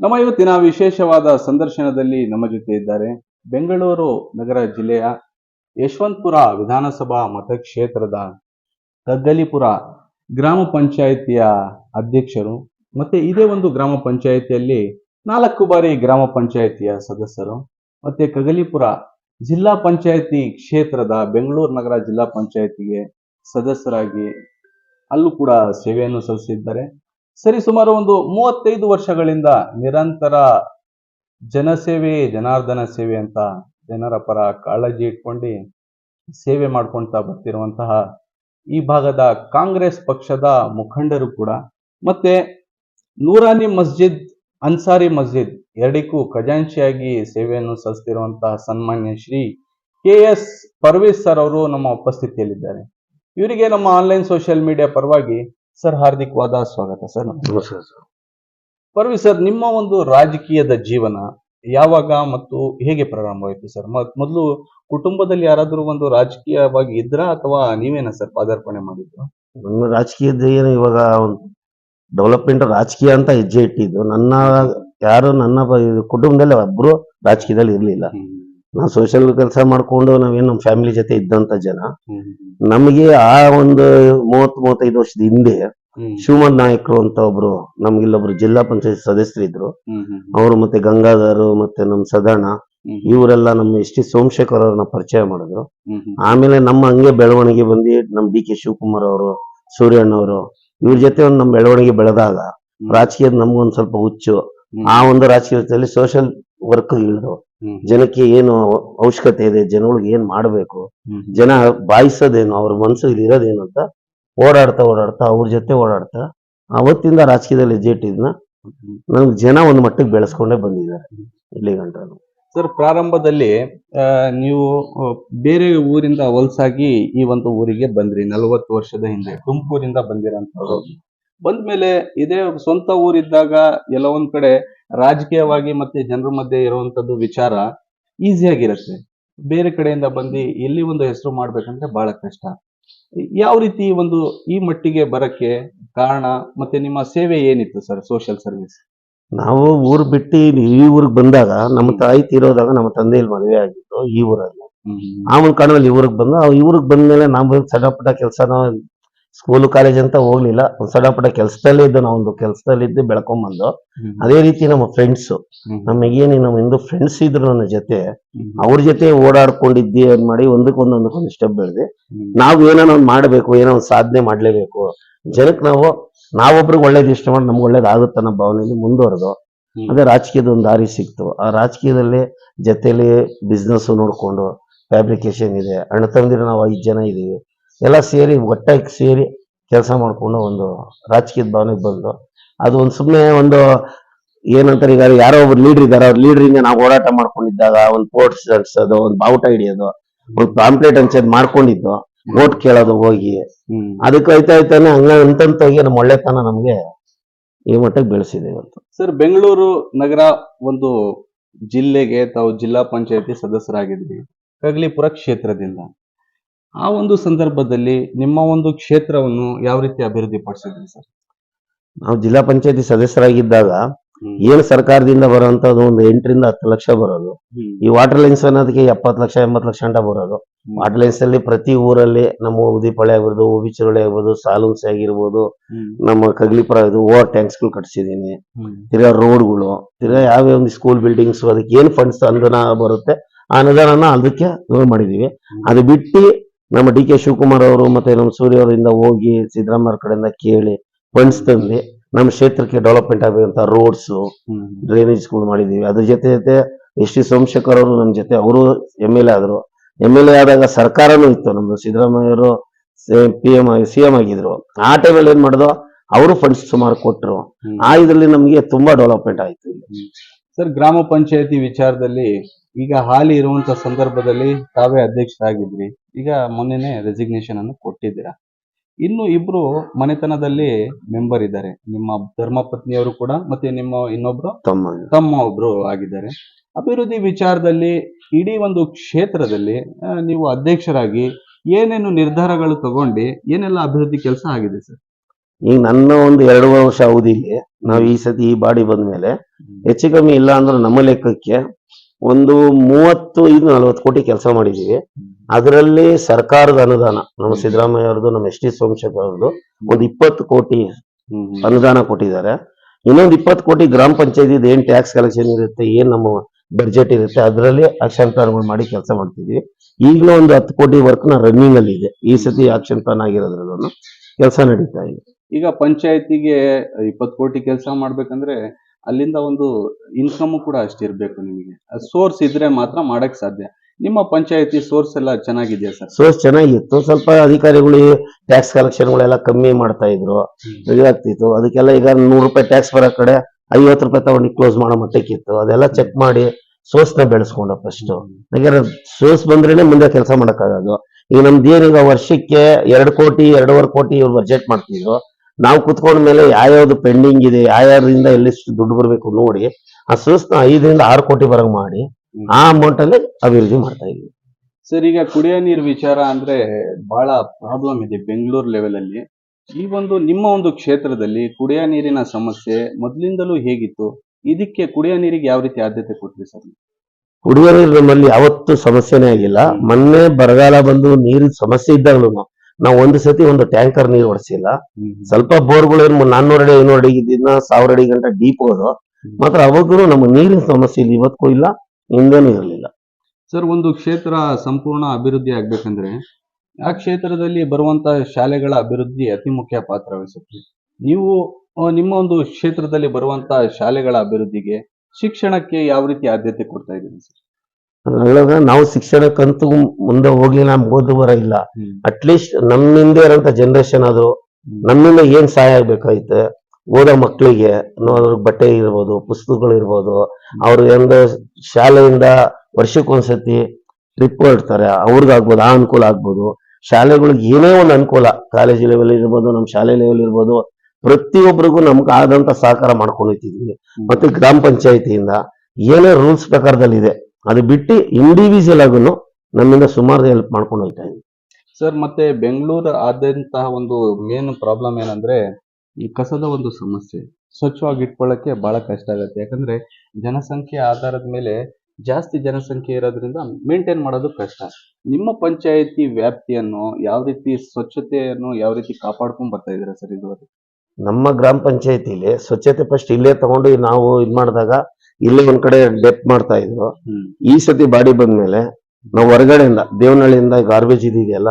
ನಮ್ಮ ಇವತ್ತಿನ ವಿಶೇಷವಾದ ಸಂದರ್ಶನದಲ್ಲಿ ನಮ್ಮ ಜೊತೆ ಇದ್ದಾರೆ ಬೆಂಗಳೂರು ನಗರ ಜಿಲ್ಲೆಯ ಯಶವಂತಪುರ ವಿಧಾನಸಭಾ ಮತಕ್ಷೇತ್ರದ ಕಗ್ಗಲಿಪುರ ಗ್ರಾಮ ಪಂಚಾಯಿತಿಯ ಅಧ್ಯಕ್ಷರು ಮತ್ತೆ ಇದೇ ಒಂದು ಗ್ರಾಮ ಪಂಚಾಯಿತಿಯಲ್ಲಿ ನಾಲ್ಕು ಬಾರಿ ಗ್ರಾಮ ಪಂಚಾಯಿತಿಯ ಸದಸ್ಯರು ಮತ್ತೆ ಕಗಲಿಪುರ ಜಿಲ್ಲಾ ಪಂಚಾಯಿತಿ ಕ್ಷೇತ್ರದ ಬೆಂಗಳೂರು ನಗರ ಜಿಲ್ಲಾ ಪಂಚಾಯಿತಿಗೆ ಸದಸ್ಯರಾಗಿ ಅಲ್ಲೂ ಕೂಡ ಸೇವೆಯನ್ನು ಸಲ್ಲಿಸಿದ್ದಾರೆ. ಸರಿ, ಸುಮಾರು ಒಂದು ಮೂವತ್ತೈದು ವರ್ಷಗಳಿಂದ ನಿರಂತರ ಜನಸೇವೆ, ಜನಾರ್ದನ ಸೇವೆ ಅಂತ ಜನರ ಪರ ಕಾಳಜಿ ಇಟ್ಕೊಂಡು ಸೇವೆ ಮಾಡ್ಕೊಳ್ತಾ ಬರ್ತಿರುವಂತಹ ಈ ಭಾಗದ ಕಾಂಗ್ರೆಸ್ ಪಕ್ಷದ ಮುಖಂಡರು ಕೂಡ, ಮತ್ತೆ ನೂರಾನಿ ಮಸ್ಜಿದ್, ಅನ್ಸಾರಿ ಮಸ್ಜಿದ್ ಎರಡಕ್ಕೂ ಖಜಾಂಚಿಯಾಗಿ ಸೇವೆಯನ್ನು ಸಲ್ಲಿಸ್ತಿರುವಂತಹ ಸನ್ಮಾನ್ಯ Shri K S Parvesh sir ಅವರು ನಮ್ಮ ಉಪಸ್ಥಿತಿಯಲ್ಲಿದ್ದಾರೆ. ಇವರಿಗೆ ನಮ್ಮ ಆನ್ಲೈನ್ ಸೋಷಿಯಲ್ ಮೀಡಿಯಾ ಪರವಾಗಿ ಸರ್ ಹಾರ್ದಿಕವಾದ ಸ್ವಾಗತ ಸರ್. ನಮಸ್ಕಾರ ಸರ್. ಪರ್ವಿ ಸರ್ ನಿಮ್ಮ ಒಂದು ರಾಜಕೀಯದ ಜೀವನ ಯಾವಾಗ ಮತ್ತು ಹೇಗೆ ಪ್ರಾರಂಭವಾಯಿತು ಸರ್? ಮೊದಲು ಕುಟುಂಬದಲ್ಲಿ ಯಾರಾದರೂ ಒಂದು ರಾಜಕೀಯವಾಗಿ ಇದ್ರ ಅಥವಾ ನೀವೇನ ಸರ್ ಪಾದಾರ್ಪಣೆ ಮಾಡಿದ್ರು ನನ್ನ ರಾಜಕೀಯದ ಏನು ಇವಾಗ ಡೆವಲಪ್ಮೆಂಟ್ ರಾಜಕೀಯ ಅಂತ ಹೆಜ್ಜೆ ಇಟ್ಟಿದ್ದು. ನನ್ನ ಯಾರು ನನ್ನ ಬ- ಇದು ಕುಟುಂಬದಲ್ಲಿ ಒಬ್ರು ರಾಜಕೀಯದಲ್ಲಿ ಇರ್ಲಿಲ್ಲ. ನಾವು ಸೋಷಿಯಲ್ ಕೆಲಸ ಮಾಡ್ಕೊಂಡು ನಾವೇನು ನಮ್ಮ ಫ್ಯಾಮಿಲಿ ಜೊತೆ ಇದ್ದಂತ ಜನ ನಮಗೆ ಆ ಒಂದು ಮೂವತ್ ಮೂವತ್ತೈದು ವರ್ಷದ ಹಿಂದೆ ಶಿವಮೊಗ್ಗ ನಾಯಕರು ಅಂತ ಒಬ್ರು ನಮ್ಗಿಲ್ಲೊಬ್ರು ಜಿಲ್ಲಾ ಪಂಚಾಯತ್ ಸದಸ್ಯರಿದ್ರು. ಅವರು ಮತ್ತೆ ಗಂಗಾಧರ್ ಮತ್ತೆ ನಮ್ ಸದಾಣ ಇವರೆಲ್ಲ ನಮ್ಮ ಎಸ್ ಟಿ ಸೋಮಶೇಖರ್ ಅವ್ರನ್ನ ಪರಿಚಯ ಮಾಡಿದ್ರು. ಆಮೇಲೆ ನಮ್ಮ ಹಂಗೆ ಬೆಳವಣಿಗೆ ಬಂದು ನಮ್ ಡಿ ಕೆ ಶಿವಕುಮಾರ್ ಅವರು ಸೂರ್ಯಣ್ಣ ಅವರು ಇವ್ರ ಜೊತೆ ಒಂದು ನಮ್ಮ ಬೆಳವಣಿಗೆ ಬೆಳೆದಾಗ ರಾಜಕೀಯದ ನಮ್ಗೊಂದ್ ಸ್ವಲ್ಪ ಹುಚ್ಚು. ಆ ಒಂದು ರಾಜಕೀಯದಲ್ಲಿ ಸೋಷಿಯಲ್ ವರ್ಕ್ ಇಳಿದು ಜನಕ್ಕೆ ಏನು ಅವಶ್ಯಕತೆ ಇದೆ ಜನಗಳಿಗೆ ಏನ್ ಮಾಡ್ಬೇಕು ಜನ ಬಾಯಿಸೋದೇನು ಅವ್ರ ಮನಸ್ಸಲ್ಲಿ ಇರೋದೇನು ಅಂತ ಓಡಾಡ್ತಾ ಓಡಾಡ್ತಾ ಅವ್ರ ಜೊತೆ ಓಡಾಡ್ತಾ ಅವತ್ತಿಂದ ರಾಜಕೀಯದಲ್ಲಿ ಹೆಜ್ಜೆ ಇಟ್ಟಿದ್ನ ನಮ್ಗೆ ಜನ ಒಂದು ಮಟ್ಟಕ್ಕೆ ಬೆಳೆಸ್ಕೊಂಡೇ ಬಂದಿದ್ದಾರೆ ಇಲ್ಲಿ ಗಂಟ ಸರ್ ಪ್ರಾರಂಭದಲ್ಲಿ ಆ, ನೀವು ಬೇರೆ ಊರಿಂದ ಹೊಲಸಾಗಿ ಈ ಒಂದು ಊರಿಗೆ ಬಂದ್ರಿ ನಲವತ್ತು ವರ್ಷದ ಹಿಂದೆ ತುಮಕೂರಿಂದ ಬಂದಿರಂತವ್ರು ಬಂದ್ಮೇಲೆ ಇದೇ ಸ್ವಂತ ಊರಿದ್ದಾಗ ಎಲ್ಲ ಒಂದ್ ಕಡೆ ರಾಜಕೀಯವಾಗಿ ಮತ್ತೆ ಜನರ ಮಧ್ಯೆ ಇರುವಂತದ್ದು ವಿಚಾರ ಈಸಿಯಾಗಿರುತ್ತೆ ಬೇರೆ ಕಡೆಯಿಂದ ಬಂದು ಎಲ್ಲಿ ಒಂದು ಹೆಸರು ಮಾಡ್ಬೇಕಂದ್ರೆ ಬಹಳ ಕಷ್ಟ. ಯಾವ ರೀತಿ ಒಂದು ಈ ಮಟ್ಟಿಗೆ ಬರಕ್ಕೆ ಕಾರಣ ಮತ್ತೆ ನಿಮ್ಮ ಸೇವೆ ಏನಿತ್ತು ಸರ್ ಸೋಷಿಯಲ್ ಸರ್ವಿಸ್ ನಾವು ಊರ್ ಬಿಟ್ಟು ಈ ಊರಿಗೆ ಬಂದಾಗ ನಮ್ಮ ತಾಯಿ ತೀರೋದಾಗ ನಮ್ಮ ತಂದೆಯಲ್ಲಿ ಮದುವೆ ಆಗಿತ್ತು ಈ ಊರಲ್ಲಿ. ಆಮೇಲೆ ಕಾರಣದಲ್ಲಿ ಈ ಊರಿಗೆ ಬಂದು ಈ ಊರಿಗೆ ಬಂದ್ಮೇಲೆ ನಾವು ಸಣ್ಣ ಪುಟ್ಟ ಕೆಲಸನ ಸ್ಕೂಲು ಕಾಲೇಜ್ ಅಂತ ಹೋಗ್ಲಿಲ್ಲ. ಒಂದ್ ಸಣ್ಣ ಪುಟ್ಟ ಕೆಲಸದಲ್ಲೇ ಇದ್ದು ನಾವೊಂದು ಕೆಲಸದಲ್ಲಿ ಇದ್ದು ಬೆಳ್ಕೊಂಬಂದು. ಅದೇ ರೀತಿ ನಮ್ಮ ಫ್ರೆಂಡ್ಸ್ ನಮಗೇನು ನಮ್ಮ ಹಿಂದೂ ಫ್ರೆಂಡ್ಸ್ ಇದ್ರು ನನ್ನ ಜೊತೆ ಅವ್ರ ಜೊತೆ ಓಡಾಡ್ಕೊಂಡಿದ್ದಿ ಏನ್ ಮಾಡಿ ಒಂದಕ್ಕೊಂದು ಒಂದಕ್ಕೊಂದು ಸ್ಟೆಪ್ ಬೆಳೆದಿ ನಾವು ಏನೋ ಒಂದು ಮಾಡ್ಬೇಕು ಏನೋ ಒಂದು ಸಾಧನೆ ಮಾಡ್ಲೇಬೇಕು. ಜನಕ್ಕೆ ನಾವು ನಾವೊಬ್ರಿಗೆ ಒಳ್ಳೇದು ಇಷ್ಟ ಮಾಡಿ ನಮ್ಗೆ ಒಳ್ಳೇದಾಗುತ್ತೆ ಅನ್ನೋ ಭಾವನೆಯಲ್ಲಿ ಮುಂದುವರೆದು. ಅದೇ ರಾಜಕೀಯದ ಒಂದು ದಾರಿ ಸಿಕ್ತು. ಆ ರಾಜಕೀಯದಲ್ಲಿ ಜೊತೆಲಿ ಬಿಸ್ನೆಸ್ ನೋಡ್ಕೊಂಡು ಫ್ಯಾಬ್ರಿಕೇಶನ್ ಇದೆ ಅಣ್ಣ ತಂದಿರ ನಾವು ಐದು ಜನ ಇದೀವಿ. ಎಲ್ಲ ಸೇರಿ ಒಟ್ಟಾಗಿ ಸೇರಿ ಕೆಲಸ ಮಾಡಿಕೊಂಡು ಒಂದು ರಾಜಕೀಯದ ಭಾವನೆಗೆ ಬಂದು ಅದು ಒಂದು ಸುಮ್ಮನೆ ಒಂದು ಏನಂತಾರೆ ಈಗ ಯಾರೋ ಒಬ್ರು ಲೀಡರ್ ಇದ್ದಾರೆ ಅವ್ರ ಲೀಡರಿಂದ ನಾವು ಹೋರಾಟ ಮಾಡ್ಕೊಂಡಿದ್ದಾಗ ಒಂದು ಪೋರ್ಟ್ಸ್ ಅನ್ಸೋದು ಒಂದು ಬಾವುಟ ಹಿಡಿಯೋದು ಒಂದು ಪಾಂಪ್ಲೇಟ್ ಹಂಚೋದು ಮಾಡ್ಕೊಂಡಿದ್ದು ಓಟ್ ಕೇಳೋದು ಹೋಗಿ. ಅದಕ್ಕೆ ಆಯ್ತಾ ಆಯ್ತಾನೆ ಹಂಗ ಅಂತಂತಾಗಿ ನಮ್ಮ ಒಳ್ಳೆತನ ನಮ್ಗೆ ಈ ಮಟ್ಟಕ್ಕೆ ಬೆಳೆಸಿದೆ ಇವತ್ತು. ಸರ್ ಬೆಂಗಳೂರು ನಗರ ಒಂದು ಜಿಲ್ಲೆಗೆ ತಾವು ಜಿಲ್ಲಾ ಪಂಚಾಯತಿ ಸದಸ್ಯರಾಗಿದ್ವಿ ಕಗ್ಲಿಪುರ ಕ್ಷೇತ್ರದಿಂದ. ಆ ಒಂದು ಸಂದರ್ಭದಲ್ಲಿ ನಿಮ್ಮ ಒಂದು ಕ್ಷೇತ್ರವನ್ನು ಯಾವ ರೀತಿ ಅಭಿವೃದ್ಧಿ ಪಡಿಸಿದ್ರಿ ಸರ್? ನಾವು ಜಿಲ್ಲಾ ಪಂಚಾಯತಿ ಸದಸ್ಯರಾಗಿದ್ದಾಗ ಏಳು ಏನು ಸರ್ಕಾರದಿಂದ ಬರುವಂತದ್ದು ಒಂದು ಎಂಟರಿಂದ ಹತ್ತು ಲಕ್ಷ ಬರೋದು. ಈ ವಾಟರ್ ಲೈನ್ಸ್ ಅನ್ನೋದಕ್ಕೆ ಎಪ್ಪತ್ತು ಲಕ್ಷ ಎಂಬತ್ತು ಲಕ್ಷ ಗಂಟ ಬರೋದು. ವಾಟರ್ ಲೈನ್ಸ್ ಅಲ್ಲಿ ಪ್ರತಿ ಊರಲ್ಲಿ ನಮ್ಮ ಉದಿಪಳೆ ಆಗಿರ್ಬೋದು ಉಬಿಚುರಳಿ ಆಗ್ಬೋದು ಸಾಲುನ್ಸಿ ಆಗಿರ್ಬೋದು ನಮ್ಮ ಕಗ್ಲಿಪುರ ಇದು ಓವರ್ ಟ್ಯಾಂಕ್ಸ್ಗಳು ಕಟ್ಸಿದೀನಿ. ತಿರ್ಗಾ ರೋಡ್ಗಳು ತಿರ್ಗಾ ಯಾವ ಒಂದು ಸ್ಕೂಲ್ ಬಿಲ್ಡಿಂಗ್ಸ್ ಅದಕ್ಕೆ ಏನ್ ಫಂಡ್ಸ್ ಅನುದಾನ ಬರುತ್ತೆ ಆ ಅನುದಾನನ ಅದಕ್ಕೆ ಮಾಡಿದೀವಿ ಅದು ಬಿಟ್ಟು ನಮ್ಮ ಡಿ ಕೆ ಶಿವಕುಮಾರ್ ಅವರು ಮತ್ತೆ ನಮ್ಮ ಸೂರ್ಯ ಅವರಿಂದ ಹೋಗಿ ಸಿದ್ದರಾಮಯ್ಯ ಕಡೆಯಿಂದ ಕೇಳಿ ಫಂಡ್ಸ್ ತಂದು ನಮ್ಮ ಕ್ಷೇತ್ರಕ್ಕೆ ಡೆವಲಪ್ಮೆಂಟ್ ಆಗಬೇಕಂತ ರೋಡ್ಸ್ ಡ್ರೈನೇಜ್ ಡ್ರೈನೇಜ್ಗಳು ಮಾಡಿದೀವಿ ಅದ್ರ ಜೊತೆ ಜೊತೆ ಎಸ್ ಟಿ ಸೋಮಶೇಖರ್ ಅವರು ನಮ್ಮ ಜೊತೆ ಅವರು ಎಂ ಎಲ್ ಎ ಆದ್ರು. ಎಂ ಎಲ್ ಎ ಆದಾಗ ಸರ್ಕಾರನೂ ಇತ್ತು. ನಮ್ದು ಸಿದ್ದರಾಮಯ್ಯ ಅವರು ಪಿ ಎಂ ಸಿ ಎಂ ಆಗಿದ್ರು. ಆ ಟೈಮಲ್ಲಿ ಏನ್ ಮಾಡಿದ್ರು ಅವರು ಫಂಡ್ಸ್ ಸುಮಾರು ಕೊಟ್ಟರು. ಆ ಇದರಲ್ಲಿ ನಮಗೆ ತುಂಬಾ ಡೆವಲಪ್ಮೆಂಟ್ ಆಯ್ತು ಸರ್ ಗ್ರಾಮ ಪಂಚಾಯತಿ ವಿಚಾರದಲ್ಲಿ ಈಗ ಹಾಲಿ ಇರುವಂತ ಸಂದರ್ಭದಲ್ಲಿ ತಾವೇ ಅಧ್ಯಕ್ಷರಾಗಿದ್ರಿ. ಈಗ ಮೊನ್ನೆನೆ ರೆಸಿಗ್ನೇಷನ್ ಅನ್ನು ಕೊಟ್ಟಿದ್ದೀರಾ? ಇನ್ನು ಇಬ್ರು ಮನೆತನದಲ್ಲಿ ಮೆಂಬರ್ ಇದ್ದಾರೆ. ನಿಮ್ಮ ಧರ್ಮಪತ್ನಿಯವರು ಕೂಡ ಮತ್ತೆ ನಿಮ್ಮ ಇನ್ನೊಬ್ರು ತಮ್ಮ. ತಮ್ಮ ಒಬ್ರು ಆಗಿದ್ದಾರೆ. ಅಭಿವೃದ್ಧಿ ವಿಚಾರದಲ್ಲಿ ಇಡೀ ಒಂದು ಕ್ಷೇತ್ರದಲ್ಲಿ ಆ, ನೀವು ಅಧ್ಯಕ್ಷರಾಗಿ ಏನೇನು ನಿರ್ಧಾರಗಳು ತಗೊಂಡು ಏನೆಲ್ಲ ಅಭಿವೃದ್ಧಿ ಕೆಲಸ ಆಗಿದೆ ಸರ್? ಈಗ ನನ್ನ ಒಂದು ಎರಡು ವರ್ಷ ಅವಧಿಲಿ ನಾವು ಈ ಸತಿ ಈ ಬಾಡಿ ಬಂದ್ಮೇಲೆ ಹೆಚ್ಚು ಕಮ್ಮಿ ಇಲ್ಲ ಅಂದ್ರೆ ನಮ್ಮ ಲೆಕ್ಕಕ್ಕೆ ಒಂದು ಮೂವತ್ತು ಇದು ನಲವತ್ತು ಕೋಟಿ ಕೆಲಸ ಮಾಡಿದೀವಿ. ಅದರಲ್ಲಿ ಸರ್ಕಾರದ ಅನುದಾನ ನಮ್ಮ ಸಿದ್ದರಾಮಯ್ಯ ಅವ್ರದ್ದು ನಮ್ಮ ಎಸ್ ಟಿ ಸೋಮಶೇಖರ್ ಅವ್ರದ್ದು ಒಂದು ಇಪ್ಪತ್ತು ಕೋಟಿ. ಅನುದಾನ ಕೊಟ್ಟಿದ್ದಾರೆ. ಇನ್ನೊಂದು ಇಪ್ಪತ್ತು ಕೋಟಿ ಗ್ರಾಮ ಪಂಚಾಯತಿ ಏನ್ ಟ್ಯಾಕ್ಸ್ ಕಲೆಕ್ಷನ್ ಇರುತ್ತೆ ಏನ್ ನಮ್ಮ ಬಜೆಟ್ ಇರುತ್ತೆ ಅದರಲ್ಲಿ ಆಕ್ಷನ್ ಪ್ಲಾನ್ಗಳು ಮಾಡಿ ಕೆಲಸ ಮಾಡ್ತಿದ್ವಿ. ಈಗಲೂ ಒಂದು ಹತ್ತು ಕೋಟಿ ವರ್ಕ್ನ ರನ್ನಿಂಗ್ ಅಲ್ಲಿ ಇದೆ. ಈ ಸತಿ ಆಕ್ಷನ್ ಪ್ಲಾನ್ ಆಗಿರೋದ್ರಲ್ಲೂ ಕೆಲಸ ನಡೀತಾ ಇದೆ. ಈಗ ಪಂಚಾಯತಿಗೆ ಇಪ್ಪತ್ತು ಕೋಟಿ ಕೆಲಸ ಮಾಡ್ಬೇಕಂದ್ರೆ ಅಲ್ಲಿಂದ ಒಂದು ಇನ್ಕಮ್ ಕೂಡ ಅಷ್ಟಿರ್ಬೇಕು ನಿಮಗೆ. ಸೋರ್ಸ್ ಇದ್ರೆ ಮಾತ್ರ ಮಾಡಕ್ ಸಾಧ್ಯ. ನಿಮ್ಮ ಪಂಚಾಯತಿ ಸೋರ್ಸ್ ಎಲ್ಲ ಚೆನ್ನಾಗಿದೆಯಾ ಸರ್? ಸೋರ್ಸ್ ಚೆನ್ನಾಗಿತ್ತು. ಸ್ವಲ್ಪ ಅಧಿಕಾರಿಗಳು ಟ್ಯಾಕ್ಸ್ ಕಲೆಕ್ಷನ್ಗಳೆಲ್ಲ ಕಮ್ಮಿ ಮಾಡ್ತಾ ಇದ್ರು. ಇದಾಗ್ತಿತ್ತು ಅದಕ್ಕೆಲ್ಲ ಈಗ ನೂರು ರೂಪಾಯಿ ಟ್ಯಾಕ್ಸ್ ಬರೋ ಕಡೆ ಐವತ್ತು ರೂಪಾಯಿ ತಗೊಂಡು ಕ್ಲೋಸ್ ಮಾಡೋ ಮಟ್ಟಕ್ಕಿತ್ತು. ಅದೆಲ್ಲ ಚೆಕ್ ಮಾಡಿ ಸೋರ್ಸ್ನ ಬೆಳೆಸ್ಕೊಂಡ ಫಸ್ಟ್ ಯಾಕಂದ್ರೆ ಸೋರ್ಸ್ ಬಂದ್ರೇನೆ ಮುಂದೆ ಕೆಲಸ ಮಾಡಕ್ಕಾಗೋದು. ಈಗ ನಮ್ದು ಏನೀಗ ವರ್ಷಕ್ಕೆ ಎರಡು ಕೋಟಿ ಎರಡೂವರೆ ಕೋಟಿ ಇವ್ರು ಬಜೆಟ್ ಮಾಡ್ತಿದ್ರು. ನಾವು ಕುತ್ಕೊಂಡ ಮೇಲೆ ಯಾವ್ಯಾವ್ದು ಪೆಂಡಿಂಗ್ ಇದೆ ಯಾವ್ಯಾವ್ದ್ರಿಂದ ಎಲ್ಲಿಷ್ಟು ದುಡ್ಡು ಬರಬೇಕು ನೋಡಿ ಆ ಸಂಸ್ಥೆ ಐದರಿಂದ ಆರು ಕೋಟಿ ಬರಂಗ್ ಮಾಡಿ ಆ ಅಮೌಂಟ್ ಅಲ್ಲಿ ಅಭಿವೃದ್ಧಿ ಮಾಡ್ತಾ ಇದ್ವಿ ಸರ್ ಈಗ ಕುಡಿಯೋ ನೀರು ವಿಚಾರ ಅಂದ್ರೆ ಬಹಳ ಪ್ರಾಬ್ಲಮ್ ಇದೆ ಬೆಂಗಳೂರು ಲೆವೆಲ್ ಅಲ್ಲಿ. ಈ ಒಂದು ನಿಮ್ಮ ಒಂದು ಕ್ಷೇತ್ರದಲ್ಲಿ ಕುಡಿಯೋ ನೀರಿನ ಸಮಸ್ಯೆ ಮೊದಲಿಂದಲೂ ಹೇಗಿತ್ತು? ಇದಕ್ಕೆ ಕುಡಿಯೋ ನೀರಿಗೆ ಯಾವ ರೀತಿ ಆದ್ಯತೆ ಕೊಟ್ರಿ ಸರ್? ಕುಡಿಯೋ ನೀರು ನಮ್ಮಲ್ಲಿ ಯಾವತ್ತೂ ಸಮಸ್ಯೆನೇ ಆಗಿಲ್ಲ. ಮೊನ್ನೆ ಬರಗಾಲ ಬಂದು ನೀರಿನ ಸಮಸ್ಯೆ ಇದ್ದಾಗ್ಲೂ ನಾವು ಒಂದು ಸತಿ ಒಂದು ಟ್ಯಾಂಕರ್ ನೀರು ಹೊಡಿಸಿಲ್ಲ ಸ್ವಲ್ಪ ಬೋರ್ಗಳು ಏನ್ ನಾನ್ನೂರ ಅಡಿ ಐನೂರು ಅಡಿ ಇದ್ದಿದ್ನ ಸಾವಿರ ಅಡಿ ಗಂಟ ಡೀಪ್ ಹೋದು ಮಾತ್ರ ಅವಾಗೂ ನಮ್ಮ ನೀರಿನ ಸಮಸ್ಯೆ ಇಲ್ಲಿ ಇವತ್ತಿಗೂ ಇಲ್ಲ ಹಿಂದೇನೂ ಇರಲಿಲ್ಲ. ಸರ್ ಒಂದು ಕ್ಷೇತ್ರ ಸಂಪೂರ್ಣ ಅಭಿವೃದ್ಧಿ ಆಗ್ಬೇಕಂದ್ರೆ ಆ ಕ್ಷೇತ್ರದಲ್ಲಿ ಬರುವಂತ ಶಾಲೆಗಳ ಅಭಿವೃದ್ಧಿ ಅತಿ ಮುಖ್ಯ ಪಾತ್ರ ವಹಿಸುತ್ತೆ. ನೀವು ನಿಮ್ಮ ಒಂದು ಕ್ಷೇತ್ರದಲ್ಲಿ ಬರುವಂತ ಶಾಲೆಗಳ ಅಭಿವೃದ್ಧಿಗೆ ಶಿಕ್ಷಣಕ್ಕೆ ಯಾವ ರೀತಿ ಆದ್ಯತೆ ಕೊಡ್ತಾ ಇದ್ದೀರಿ ಸರ್? ನಾವು ಶಿಕ್ಷಣಕ್ಕಂತೂ ಮುಂದೆ ಹೋಗ್ಲಿ ನಮ್ಗೆ ಓದು ಬರ ಇಲ್ಲ ಅಟ್ಲೀಸ್ಟ್ ನಮ್ಮಿಂದ ಇರೋಂಥ ಜನರೇಷನ್ ಅದು ನಮ್ಮಿಂದ ಏನ್ ಸಹಾಯ ಆಗ್ಬೇಕಾಯ್ತು? ಓದೋ ಮಕ್ಕಳಿಗೆ ಅನ್ನೋದ್ರ ಬಟ್ಟೆ ಇರ್ಬೋದು ಪುಸ್ತಕಗಳು ಇರ್ಬೋದು ಅವ್ರ ಒಂದು ಶಾಲೆಯಿಂದ ವರ್ಷಕ್ಕೊಂದ್ಸತಿ ಟ್ರಿಪ್ ಹೊರಡ್ತಾರೆ ಅವ್ರಿಗಾಗ್ಬೋದು ಆ ಅನುಕೂಲ ಆಗ್ಬೋದು. ಶಾಲೆಗಳಿಗೆ ಏನೇ ಒಂದು ಅನುಕೂಲ ಕಾಲೇಜ್ ಲೆವೆಲ್ ಇರ್ಬೋದು ನಮ್ಮ ಶಾಲೆ ಲೆವೆಲ್ ಇರ್ಬೋದು ಪ್ರತಿಯೊಬ್ಬರಿಗೂ ನಮ್ಗೆ ಆದಂತ ಸಹಕಾರ ಮಾಡ್ಕೊಂಡು ಹೋಗ್ತಿದ್ವಿ. ಮತ್ತೆ ಗ್ರಾಮ ಪಂಚಾಯತಿಯಿಂದ ಏನೇ ರೂಲ್ಸ್ ಪ್ರಕಾರದಲ್ಲಿ ಇದೆ ಅದು ಬಿಟ್ಟು ಇಂಡಿವಿಜುವಲ್ ಆಗೂ ನಮ್ಮಿಂದ ಸುಮಾರು ಹೆಲ್ಪ್ ಮಾಡ್ಕೊಂಡು ಹೋಗ್ತಾ ಇದ್ದೀವಿ ಸರ್ ಮತ್ತೆ ಬೆಂಗಳೂರು ಆದಂತಹ ಒಂದು ಮೇನ್ ಪ್ರಾಬ್ಲಮ್ ಏನಂದ್ರೆ ಈ ಕಸದ ಒಂದು ಸಮಸ್ಯೆ. ಸ್ವಚ್ಛವಾಗಿ ಇಟ್ಕೊಳ್ಳಕ್ಕೆ ಬಹಳ ಕಷ್ಟ ಆಗುತ್ತೆ. ಯಾಕಂದ್ರೆ ಜನಸಂಖ್ಯೆ ಆಧಾರದ ಮೇಲೆ ಜಾಸ್ತಿ ಜನಸಂಖ್ಯೆ ಇರೋದ್ರಿಂದ ಮೇಂಟೈನ್ ಮಾಡೋದು ಕಷ್ಟ. ನಿಮ್ಮ ಪಂಚಾಯತಿ ವ್ಯಾಪ್ತಿಯನ್ನು ಯಾವ ರೀತಿ ಸ್ವಚ್ಛತೆಯನ್ನು ಯಾವ ರೀತಿ ಕಾಪಾಡ್ಕೊಂಡ್ ಬರ್ತಾ ಇದ್ದೀರಾ ಸರ್ ಇದುವರೆಗೆ? ನಮ್ಮ ಗ್ರಾಮ ಪಂಚಾಯತಿಲಿ ಸ್ವಚ್ಛತೆ ಫಸ್ಟ್ ಇಲ್ಲೇ ತಗೊಂಡು ನಾವು ಇದ್ ಮಾಡಿದಾಗ ಇಲ್ಲೇ ಒಂದ್ ಕಡೆ ಡೆಪ್ ಮಾಡ್ತಾ ಇದ್ರು. ಈ ಸತಿ ಬಾಡಿ ಬಂದ್ಮೇಲೆ ನಾವು ಹೊರಗಡೆಯಿಂದ ದೇವನಹಳ್ಳಿಯಿಂದ ಗಾರ್ಬೇಜ್ ಇದೆಯಲ್ಲ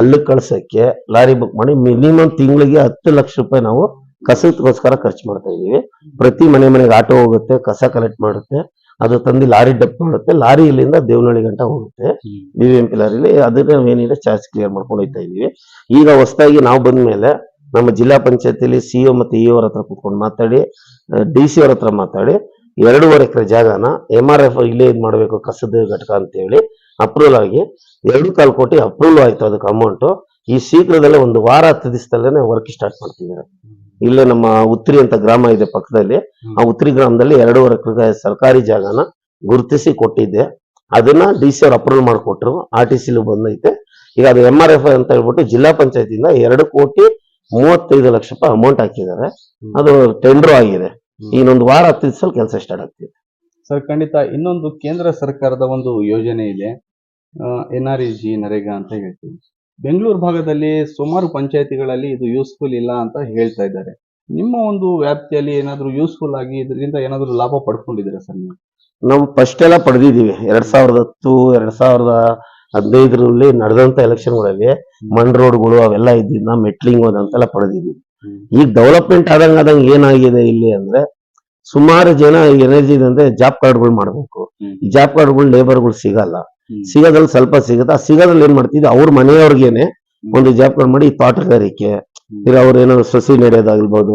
ಅಲ್ಲಿ ಕಳ್ಸಕ್ಕೆ ಲಾರಿ ಬುಕ್ ಮಾಡಿ ಮಿನಿಮಮ್ ತಿಂಗಳಿಗೆ ಹತ್ತು ಲಕ್ಷ ರೂಪಾಯಿ ನಾವು ಕಸಕ್ಕೋಸ್ಕರ ಖರ್ಚು ಮಾಡ್ತಾ ಇದೀವಿ ಪ್ರತಿ ಮನೆ ಮನೆಗೆ ಆಟೋ ಹೋಗುತ್ತೆ ಕಸ ಕಲೆಕ್ಟ್ ಮಾಡುತ್ತೆ ಅದು ತಂದು ಲಾರಿ ಡಪ್ ಮಾಡುತ್ತೆ ಲಾರಿ ಇಲ್ಲಿಂದ ದೇವನಹಳ್ಳಿ ಗಂಟ ಹೋಗುತ್ತೆ. ಬಿ ಬಿ ಎಂ ಪಿ ಲಾರಿಲಿ ಅದನ್ನ ಏನಿದೆ ಚಾರ್ಜ್ ಕ್ಲಿಯರ್ ಮಾಡ್ಕೊಂಡು ಹೋಗ್ತಾ ಇದೀವಿ ಈಗ ಹೊಸದಾಗಿ ನಾವು ಬಂದ ಮೇಲೆ ನಮ್ಮ ಜಿಲ್ಲಾ ಪಂಚಾಯತಿಲಿ ಸಿಒ ಮತ್ತೆ ಇಒರ ಅವ್ರ ಹತ್ರ ಕುತ್ಕೊಂಡು ಮಾತಾಡಿ ಡಿ ಸಿ ಅವ್ರ ಹತ್ರ ಮಾತಾಡಿ ಎರಡೂವರೆ ಎಕರೆ ಜಾಗನ ಎಂ ಆರ್ ಎಫ್ ಇಲ್ಲೇ ಇದು ಮಾಡಬೇಕು, ಕಸದ ಘಟಕ ಅಂತ ಹೇಳಿ ಅಪ್ರೂವಲ್ ಆಗಿ ಎರಡು ಕಾಲು ಕೋಟಿ ಅಪ್ರೂವಲ್ ಆಯ್ತು ಅದಕ್ಕೆ ಅಮೌಂಟ್ ಈ ಶೀಘ್ರದಲ್ಲೇ ಒಂದು ವಾರ ಹತ್ತು ದಿವಸದಲ್ಲೇ ವರ್ಕ್ ಸ್ಟಾರ್ಟ್ ಮಾಡ್ತಿದ್ದಾರೆ. ಇಲ್ಲೇ ನಮ್ಮ ಉತ್ರಿ ಅಂತ ಗ್ರಾಮ ಇದೆ ಪಕ್ಕದಲ್ಲಿ. ಆ ಉತ್ರಿ ಗ್ರಾಮದಲ್ಲಿ ಎರಡೂವರೆ ಎಕರೆ ಸರ್ಕಾರಿ ಜಾಗನ ಗುರುತಿಸಿ ಕೊಟ್ಟಿದ್ದೆ. ಅದನ್ನ ಡಿ ಸಿ ಅವ್ರು ಅಪ್ರೂವಲ್ ಮಾಡಿಕೊಟ್ರು. ಆರ್ ಟಿ ಸಿಲು ಬಂದೈತೆ. ಈಗ ಅದು ಎಂ ಆರ್ ಎಫ್ ಅಂತ ಹೇಳ್ಬಿಟ್ಟು ಜಿಲ್ಲಾ ಪಂಚಾಯತಿಯಿಂದ ಎರಡು ಕೋಟಿ ಮೂವತ್ತೈದು ಲಕ್ಷ ರೂಪಾಯಿ ಅಮೌಂಟ್ ಹಾಕಿದ್ದಾರೆ. ಅದು ಟೆಂಡರ್ ಆಗಿದೆ. ಇನ್ನೊಂದು ವಾರ ಹತ್ತು ದಿವಸ ಕೆಲಸ ಸ್ಟಾರ್ಟ್ ಆಗ್ತಿದೆ. ಸರ್ ಖಂಡಿತ ಇನ್ನೊಂದು ಕೇಂದ್ರ ಸರ್ಕಾರದ ಒಂದು ಯೋಜನೆ ಇದೆ. N R E G NREGA ಅಂತ ಹೇಳ್ತೀವಿ. ಬೆಂಗಳೂರು ಭಾಗದಲ್ಲಿ ಸುಮಾರು ಪಂಚಾಯತಿಗಳಲ್ಲಿ ಇದು ಯೂಸ್ಫುಲ್ ಇಲ್ಲ ಅಂತ ಹೇಳ್ತಾ ಇದ್ದಾರೆ. ನಿಮ್ಮ ಒಂದು ವ್ಯಾಪ್ತಿಯಲ್ಲಿ ಏನಾದರೂ ಯೂಸ್ಫುಲ್ ಆಗಿ ಇದರಿಂದ ಏನಾದರೂ ಲಾಭ ಪಡ್ಕೊಂಡಿದ್ದೀರಾ ಸರ್ ನೀವು? ನಾವು ಫಸ್ಟ್ ಎಲ್ಲ ಪಡೆದಿದ್ದೀವಿ. ಎರಡ್ ಸಾವಿರದ ಹತ್ತು ಎರಡ್ ಸಾವಿರದ ಹದಿನೈದರಲ್ಲಿ ನಡೆದಂತ ಎಲೆಕ್ಷನ್ಗಳಲ್ಲಿ ಮಣ್ ರೋಡ್ಗಳು ಅವೆಲ್ಲ ಇದ್ದಿದ್ದ ಮೆಟ್ಲಿಂಗ್ ಅಂತೆಲ್ಲ ಪಡೆದಿದ್ದೀವಿ. ಈಗ ಡೆವಲಪ್ಮೆಂಟ್ ಆದಂಗ ಆದಂಗ ಏನಾಗಿದೆ ಇಲ್ಲಿ ಅಂದ್ರೆ ಸುಮಾರು ಜನ ಎನರ್ಜಿ ಅಂದ್ರೆ ಜಾಬ್ ಕಾರ್ಡ್ಗಳು ಮಾಡ್ಬೇಕು. ಈ ಜಾಬ್ ಕಾರ್ಡ್ಗಳು ಲೇಬರ್ಗಳು ಸಿಗಲ್ಲ. ಸಿಗೋದ್ರಲ್ಲಿ ಸ್ವಲ್ಪ ಸಿಗುತ್ತೆ. ಆ ಸಿಗೋದ್ರಲ್ಲಿ ಏನ್ ಮಾಡ್ತಿದ್ವಿ? ಅವ್ರ ಮನೆಯವ್ರಿಗೇನೆ ಒಂದು ಜಾಬ್ ಕಾರ್ಡ್ ಮಾಡಿ ತೋಟಗಾರಿಕೆ ಇಲ್ಲ ಅವ್ರ ಏನೋ ಸಸಿ ನೆಡೆಯೋದಾಗಿರ್ಬೋದು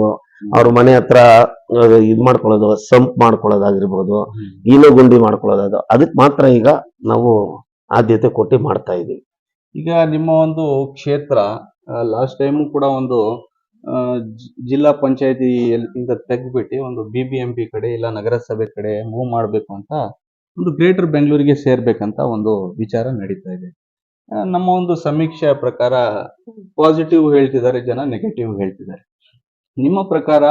ಅವ್ರ ಮನೆ ಹತ್ರ ಇದ್ ಮಾಡ್ಕೊಳ್ಳೋದು ಸಂಪ್ ಮಾಡ್ಕೊಳ್ಳೋದಾಗಿರ್ಬೋದು ಈಲೋ ಗುಂಡಿ ಮಾಡ್ಕೊಳ್ಳೋದು ಅದಕ್ಕೆ ಮಾತ್ರ ಈಗ ನಾವು ಆದ್ಯತೆ ಕೊಟ್ಟು ಮಾಡ್ತಾ ಇದೀವಿ. ಈಗ ನಿಮ್ಮ ಒಂದು ಕ್ಷೇತ್ರ ಲಾಸ್ಟ್ ಟೈಮು ಕೂಡ ಒಂದು ಜಿಲ್ಲಾ ಪಂಚಾಯತಿ ಇಂದ ತೆಗ್ದ್ಬಿಟ್ಟು ಒಂದು ಬಿ ಬಿ ಎಂ ಪಿ ಕಡೆ ಇಲ್ಲ ನಗರಸಭೆ ಕಡೆ ಮೂವ್ ಮಾಡಬೇಕು ಅಂತ ಒಂದು ಗ್ರೇಟರ್ ಬೆಂಗಳೂರಿಗೆ ಸೇರ್ಬೇಕಂತ ಒಂದು ವಿಚಾರ ನಡೀತಾ ಇದೆ. ನಮ್ಮ ಒಂದು ಸಮೀಕ್ಷೆಯ ಪ್ರಕಾರ ಪಾಸಿಟಿವ್ ಹೇಳ್ತಿದ್ದಾರೆ, ಜನ ನೆಗೆಟಿವ್ ಹೇಳ್ತಿದ್ದಾರೆ. ನಿಮ್ಮ ಪ್ರಕಾರ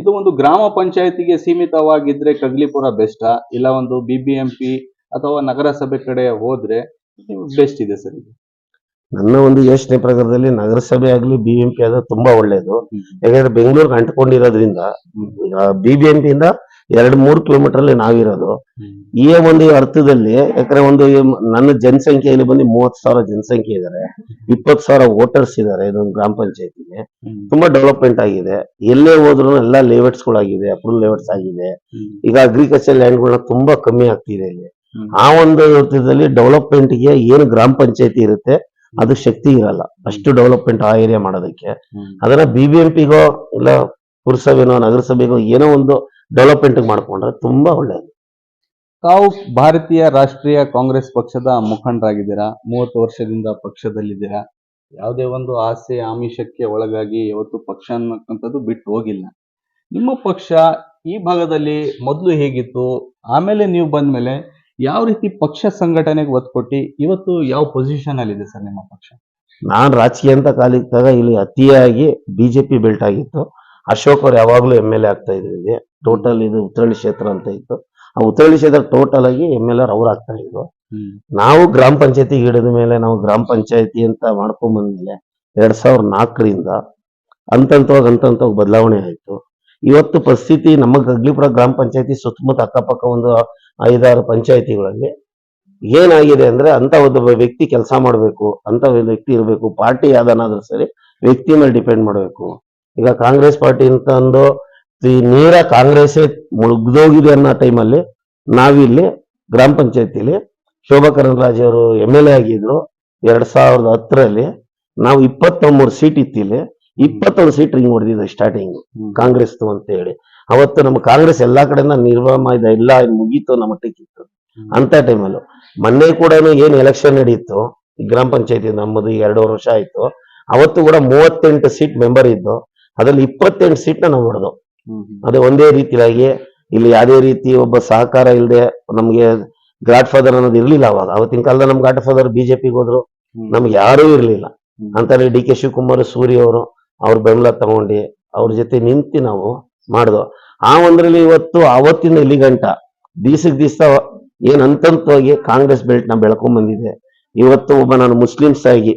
ಇದು ಒಂದು ಗ್ರಾಮ ಪಂಚಾಯತಿಗೆ ಸೀಮಿತವಾಗಿದ್ರೆ ಕಗ್ಲಿಪುರ ಬೆಸ್ಟ ಇಲ್ಲ ಒಂದು ಬಿ ಬಿ ಎಂ ಪಿ ಅಥವಾ ನಗರಸಭೆ ಕಡೆ ಹೋದ್ರೆ ಬೆಸ್ಟ್ ಇದೆ ಸರ್ ಇದು? ನನ್ನ ಒಂದು ಯೋಚನೆ ಪ್ರಕಾರದಲ್ಲಿ ನಗರಸಭೆ ಆಗ್ಲಿ ಬಿ ಎಂ ಪಿ ಆದ್ರೆ ತುಂಬಾ ಒಳ್ಳೇದು. ಯಾಕಂದ್ರೆ ಬೆಂಗಳೂರಿಗೆ ಅಂಟ್ಕೊಂಡಿರೋದ್ರಿಂದ ಬಿ ಬಿ ಎಂ ಪಿ ಇಂದ ಎರಡ್ ಮೂರ್ ಕಿಲೋಮೀಟರ್ ಅಲ್ಲಿ ನಾವಿರೋದು. ಈ ಒಂದು ಅರ್ಥದಲ್ಲಿ, ಯಾಕಂದ್ರೆ ಒಂದು ನನ್ನ ಜನಸಂಖ್ಯೆಯಲ್ಲಿ ಬಂದು ಮೂವತ್ ಸಾವಿರ ಜನಸಂಖ್ಯೆ ಇದ್ದಾರೆ ಇಪ್ಪತ್ ಸಾವಿರ ವೋಟರ್ಸ್ ಇದ್ದಾರೆ ಇದೊಂದು ಗ್ರಾಮ ಪಂಚಾಯತಿಗೆ. ತುಂಬಾ ಡೆವಲಪ್ಮೆಂಟ್ ಆಗಿದೆ. ಎಲ್ಲೇ ಹೋದ್ರು ಎಲ್ಲಾ ಲೇಔಟ್ಸ್ ಗಳಾಗಿದೆ ಅಪ್ರೂವ್ ಲೇಔಟ್ಸ್ ಆಗಿದೆ. ಈಗ ಅಗ್ರಿಕಲ್ಚರ್ ಲ್ಯಾಂಡ್ ಗಳನ್ನ ತುಂಬಾ ಕಮ್ಮಿ ಆಗ್ತಿದೆ ಇಲ್ಲಿ. ಆ ಒಂದು ಅರ್ಥದಲ್ಲಿ ಡೆವಲಪ್ಮೆಂಟ್ಗೆ ಏನು ಗ್ರಾಮ ಪಂಚಾಯತಿ ಇರುತ್ತೆ ಅದು ಶಕ್ತಿ ಇರಲ್ಲ. ಅಷ್ಟು ಡೆವಲಪ್ಮೆಂಟ್ ಆ ಏರಿಯಾ ಮಾಡೋದಕ್ಕೆ. ಅದನ್ನ ಬಿ ಬಿ ಎಂ ಪಿಗೋ ಇಲ್ಲ ಪುರಸಭೆನೋ, ನಗರಸಭೆಗೋ ಏನೋ ಒಂದು ಡೆವಲಪ್ಮೆಂಟ್ ಮಾಡ್ಕೊಂಡ್ರೆ ತುಂಬಾ ಒಳ್ಳೇದು. ತಾವು ಭಾರತೀಯ ರಾಷ್ಟ್ರೀಯ ಕಾಂಗ್ರೆಸ್ ಪಕ್ಷದ ಮುಖಂಡರಾಗಿದ್ದೀರಾ? ಮೂವತ್ತು ವರ್ಷದಿಂದ ಪಕ್ಷದಲ್ಲಿದ್ದೀರಾ? ಯಾವುದೇ ಒಂದು ಆಸೆ ಆಮಿಷಕ್ಕೆ ಒಳಗಾಗಿ ಯಾವತ್ತು ಪಕ್ಷ ಅನ್ನಕ್ಕಂಥದ್ದು ಬಿಟ್ಟು ಹೋಗಿಲ್ಲ. ನಿಮ್ಮ ಪಕ್ಷ ಈ ಭಾಗದಲ್ಲಿ ಮೊದಲು ಹೇಗಿತ್ತು? ಆಮೇಲೆ ನೀವು ಬಂದ್ಮೇಲೆ ಯಾವ ರೀತಿ ಪಕ್ಷ ಸಂಘಟನೆಗೆ ಒತ್ತು ಕೊಟ್ಟು ಇವತ್ತು ಯಾವ ಪೊಸಿಷನ್ ಅಲ್ಲಿ ಇದೆ ಸರ್ ನಿಮ್ಮ ಪಕ್ಷ? ನಾನ್ ರಾಜಕೀಯ ಅಂತ ಕಾಲಿದ್ದಾಗ ಇಲ್ಲಿ ಅತಿಯಾಗಿ ಬಿಜೆಪಿ ಬೆಲ್ಟ್ ಆಗಿತ್ತು. ಅಶೋಕ್ ಅವ್ರು ಯಾವಾಗ್ಲೂ ಎಂ ಎಲ್ ಎ ಆಗ್ತಾ ಇದ್ರು ಇಲ್ಲಿ ಟೋಟಲ್ ಇದು ಉತ್ತರಳ್ಳಿ ಕ್ಷೇತ್ರ ಅಂತ ಇತ್ತು. ಆ ಉತ್ತರಳ್ಳಿ ಕ್ಷೇತ್ರ ಟೋಟಲ್ ಆಗಿ ಎಂ ಎಲ್ ಆರ್ ಅವ್ರು ಆಗ್ತಾ ಇದ್ರು. ನಾವು ಗ್ರಾಮ ಪಂಚಾಯತಿ ಹಿಡಿದ ಮೇಲೆ ನಾವು ಗ್ರಾಮ ಪಂಚಾಯತಿ ಅಂತ ಮಾಡ್ಕೊಂಡ್ ಬಂದ್ಮೇಲೆ ಎರಡ್ ಸಾವಿರದ ನಾಲ್ಕರಿಂದ ಅಂತಂತವಾಗ ಅಂತಂತವಾಗ ಬದಲಾವಣೆ ಆಯ್ತು. ಇವತ್ತು ಪರಿಸ್ಥಿತಿ ನಮ್ಮ ಗಗ್ಲಿಪುರ ಗ್ರಾಮ ಪಂಚಾಯತಿ ಸುತ್ತಮುತ್ತ ಅಕ್ಕಪಕ್ಕ ಒಂದು ಐದಾರು ಪಂಚಾಯತಿಗಳಲ್ಲಿ ಏನಾಗಿದೆ ಅಂದ್ರೆ ಅಂತ ಒಬ್ಬ ವ್ಯಕ್ತಿ ಕೆಲಸ ಮಾಡಬೇಕು, ಅಂತ ವ್ಯಕ್ತಿ ಇರಬೇಕು, ಪಾರ್ಟಿ ಯಾವ್ದನಾದ್ರೂ ಸರಿ ವ್ಯಕ್ತಿ ಮೇಲೆ ಡಿಪೆಂಡ್ ಮಾಡಬೇಕು. ಈಗ ಕಾಂಗ್ರೆಸ್ ಪಾರ್ಟಿ ಅಂತ ಈ ನೇರ ಕಾಂಗ್ರೆಸ್ ಮುಗ್ದೋಗಿದೆ ಅನ್ನೋ ಟೈಮಲ್ಲಿ ನಾವಿಲ್ಲಿ ಗ್ರಾಮ ಪಂಚಾಯತಿಲಿ ಶೋಭಾ ಕರಂದ್ಲಾಜೆ ಅವರು ಎಂ ಎಲ್ ಎ ಆಗಿದ್ರು. ಎರಡ್ ಸಾವಿರದ ಹತ್ತರಲ್ಲಿ ನಾವು ಇಪ್ಪತ್ತೊಂಬತ್ತು ಸೀಟ್ ಇತ್ತಿಲ್ಲಿ ಇಪ್ಪತ್ತೊಂದು ಸೀಟ್ ರಿಂಗ್ ಹೊಡೆದಿದ್ದು ಸ್ಟಾರ್ಟಿಂಗ್ ಕಾಂಗ್ರೆಸ್ ಅಂತ ಹೇಳಿ ಅವತ್ತು ನಮ್ಮ ಕಾಂಗ್ರೆಸ್ ಎಲ್ಲಾ ಕಡೆಯಿಂದ ನಿರ್ವಾಮ ಇದೆ ಇಲ್ಲ ಮುಗೀತು ನಮ್ಮ ಟಿಕ್ಕಿತ್ತು ಅಂತ ಟೈಮಲ್ಲಿ ಮೊನ್ನೆ ಕೂಡ ಏನ್ ಎಲೆಕ್ಷನ್ ನಡೀತು ಗ್ರಾಮ ಪಂಚಾಯತಿ ನಮ್ಮದು ಎರಡೂವರೆ ವರ್ಷ ಆಯ್ತು ಅವತ್ತು ಕೂಡ ಮೂವತ್ತೆಂಟು ಸೀಟ್ ಮೆಂಬರ್ ಇದ್ದು ಅದ್ರಲ್ಲಿ ಇಪ್ಪತ್ತೆಂಟು ಸೀಟ್ ನಾವು ಹೊಡೆದು. ಅದೇ ಒಂದೇ ರೀತಿಯಾಗಿ ಇಲ್ಲಿ ಯಾವುದೇ ರೀತಿ ಒಬ್ಬ ಸಹಕಾರ ಇಲ್ಲದೆ ನಮ್ಗೆ ಗಾಡ್ ಫಾದರ್ ಅನ್ನೋದು ಇರ್ಲಿಲ್ಲ ಅವಾಗ. ಅವತ್ತಿನ ಕಾಲದ ನಮ್ ಗಾಡ್ ಫಾದರ್ ಬಿಜೆಪಿಗೆ ಹೋದ್ರು ನಮ್ಗೆ ಯಾರೂ ಇರ್ಲಿಲ್ಲ. ಅಂತಾರೆ ಡಿ ಕೆ ಶಿವಕುಮಾರ್ ಸೂರ್ಯ ಅವರು ಅವ್ರ ಬೆಂಬಲ ತಗೊಂಡು ಅವ್ರ ಜೊತೆ ನಿಂತು ನಾವು ಮಾಡ್ದು. ಆ ಒಂದ್ರಲ್ಲಿ ಇವತ್ತು ಅವತ್ತಿನ ಇಲ್ಲಿ ಗಂಟ ದಿವ್ಸಕ್ ದಿವಸ ಏನ್ ಹಂತಂತವಾಗಿ ಕಾಂಗ್ರೆಸ್ ಬೆಲ್ಟ್ನ ಬೆಳ್ಕೊಂಡ್ ಬಂದಿದೆ. ಇವತ್ತು ಒಬ್ಬ ನಾನು ಮುಸ್ಲಿಮ್ಸ್ ಆಗಿ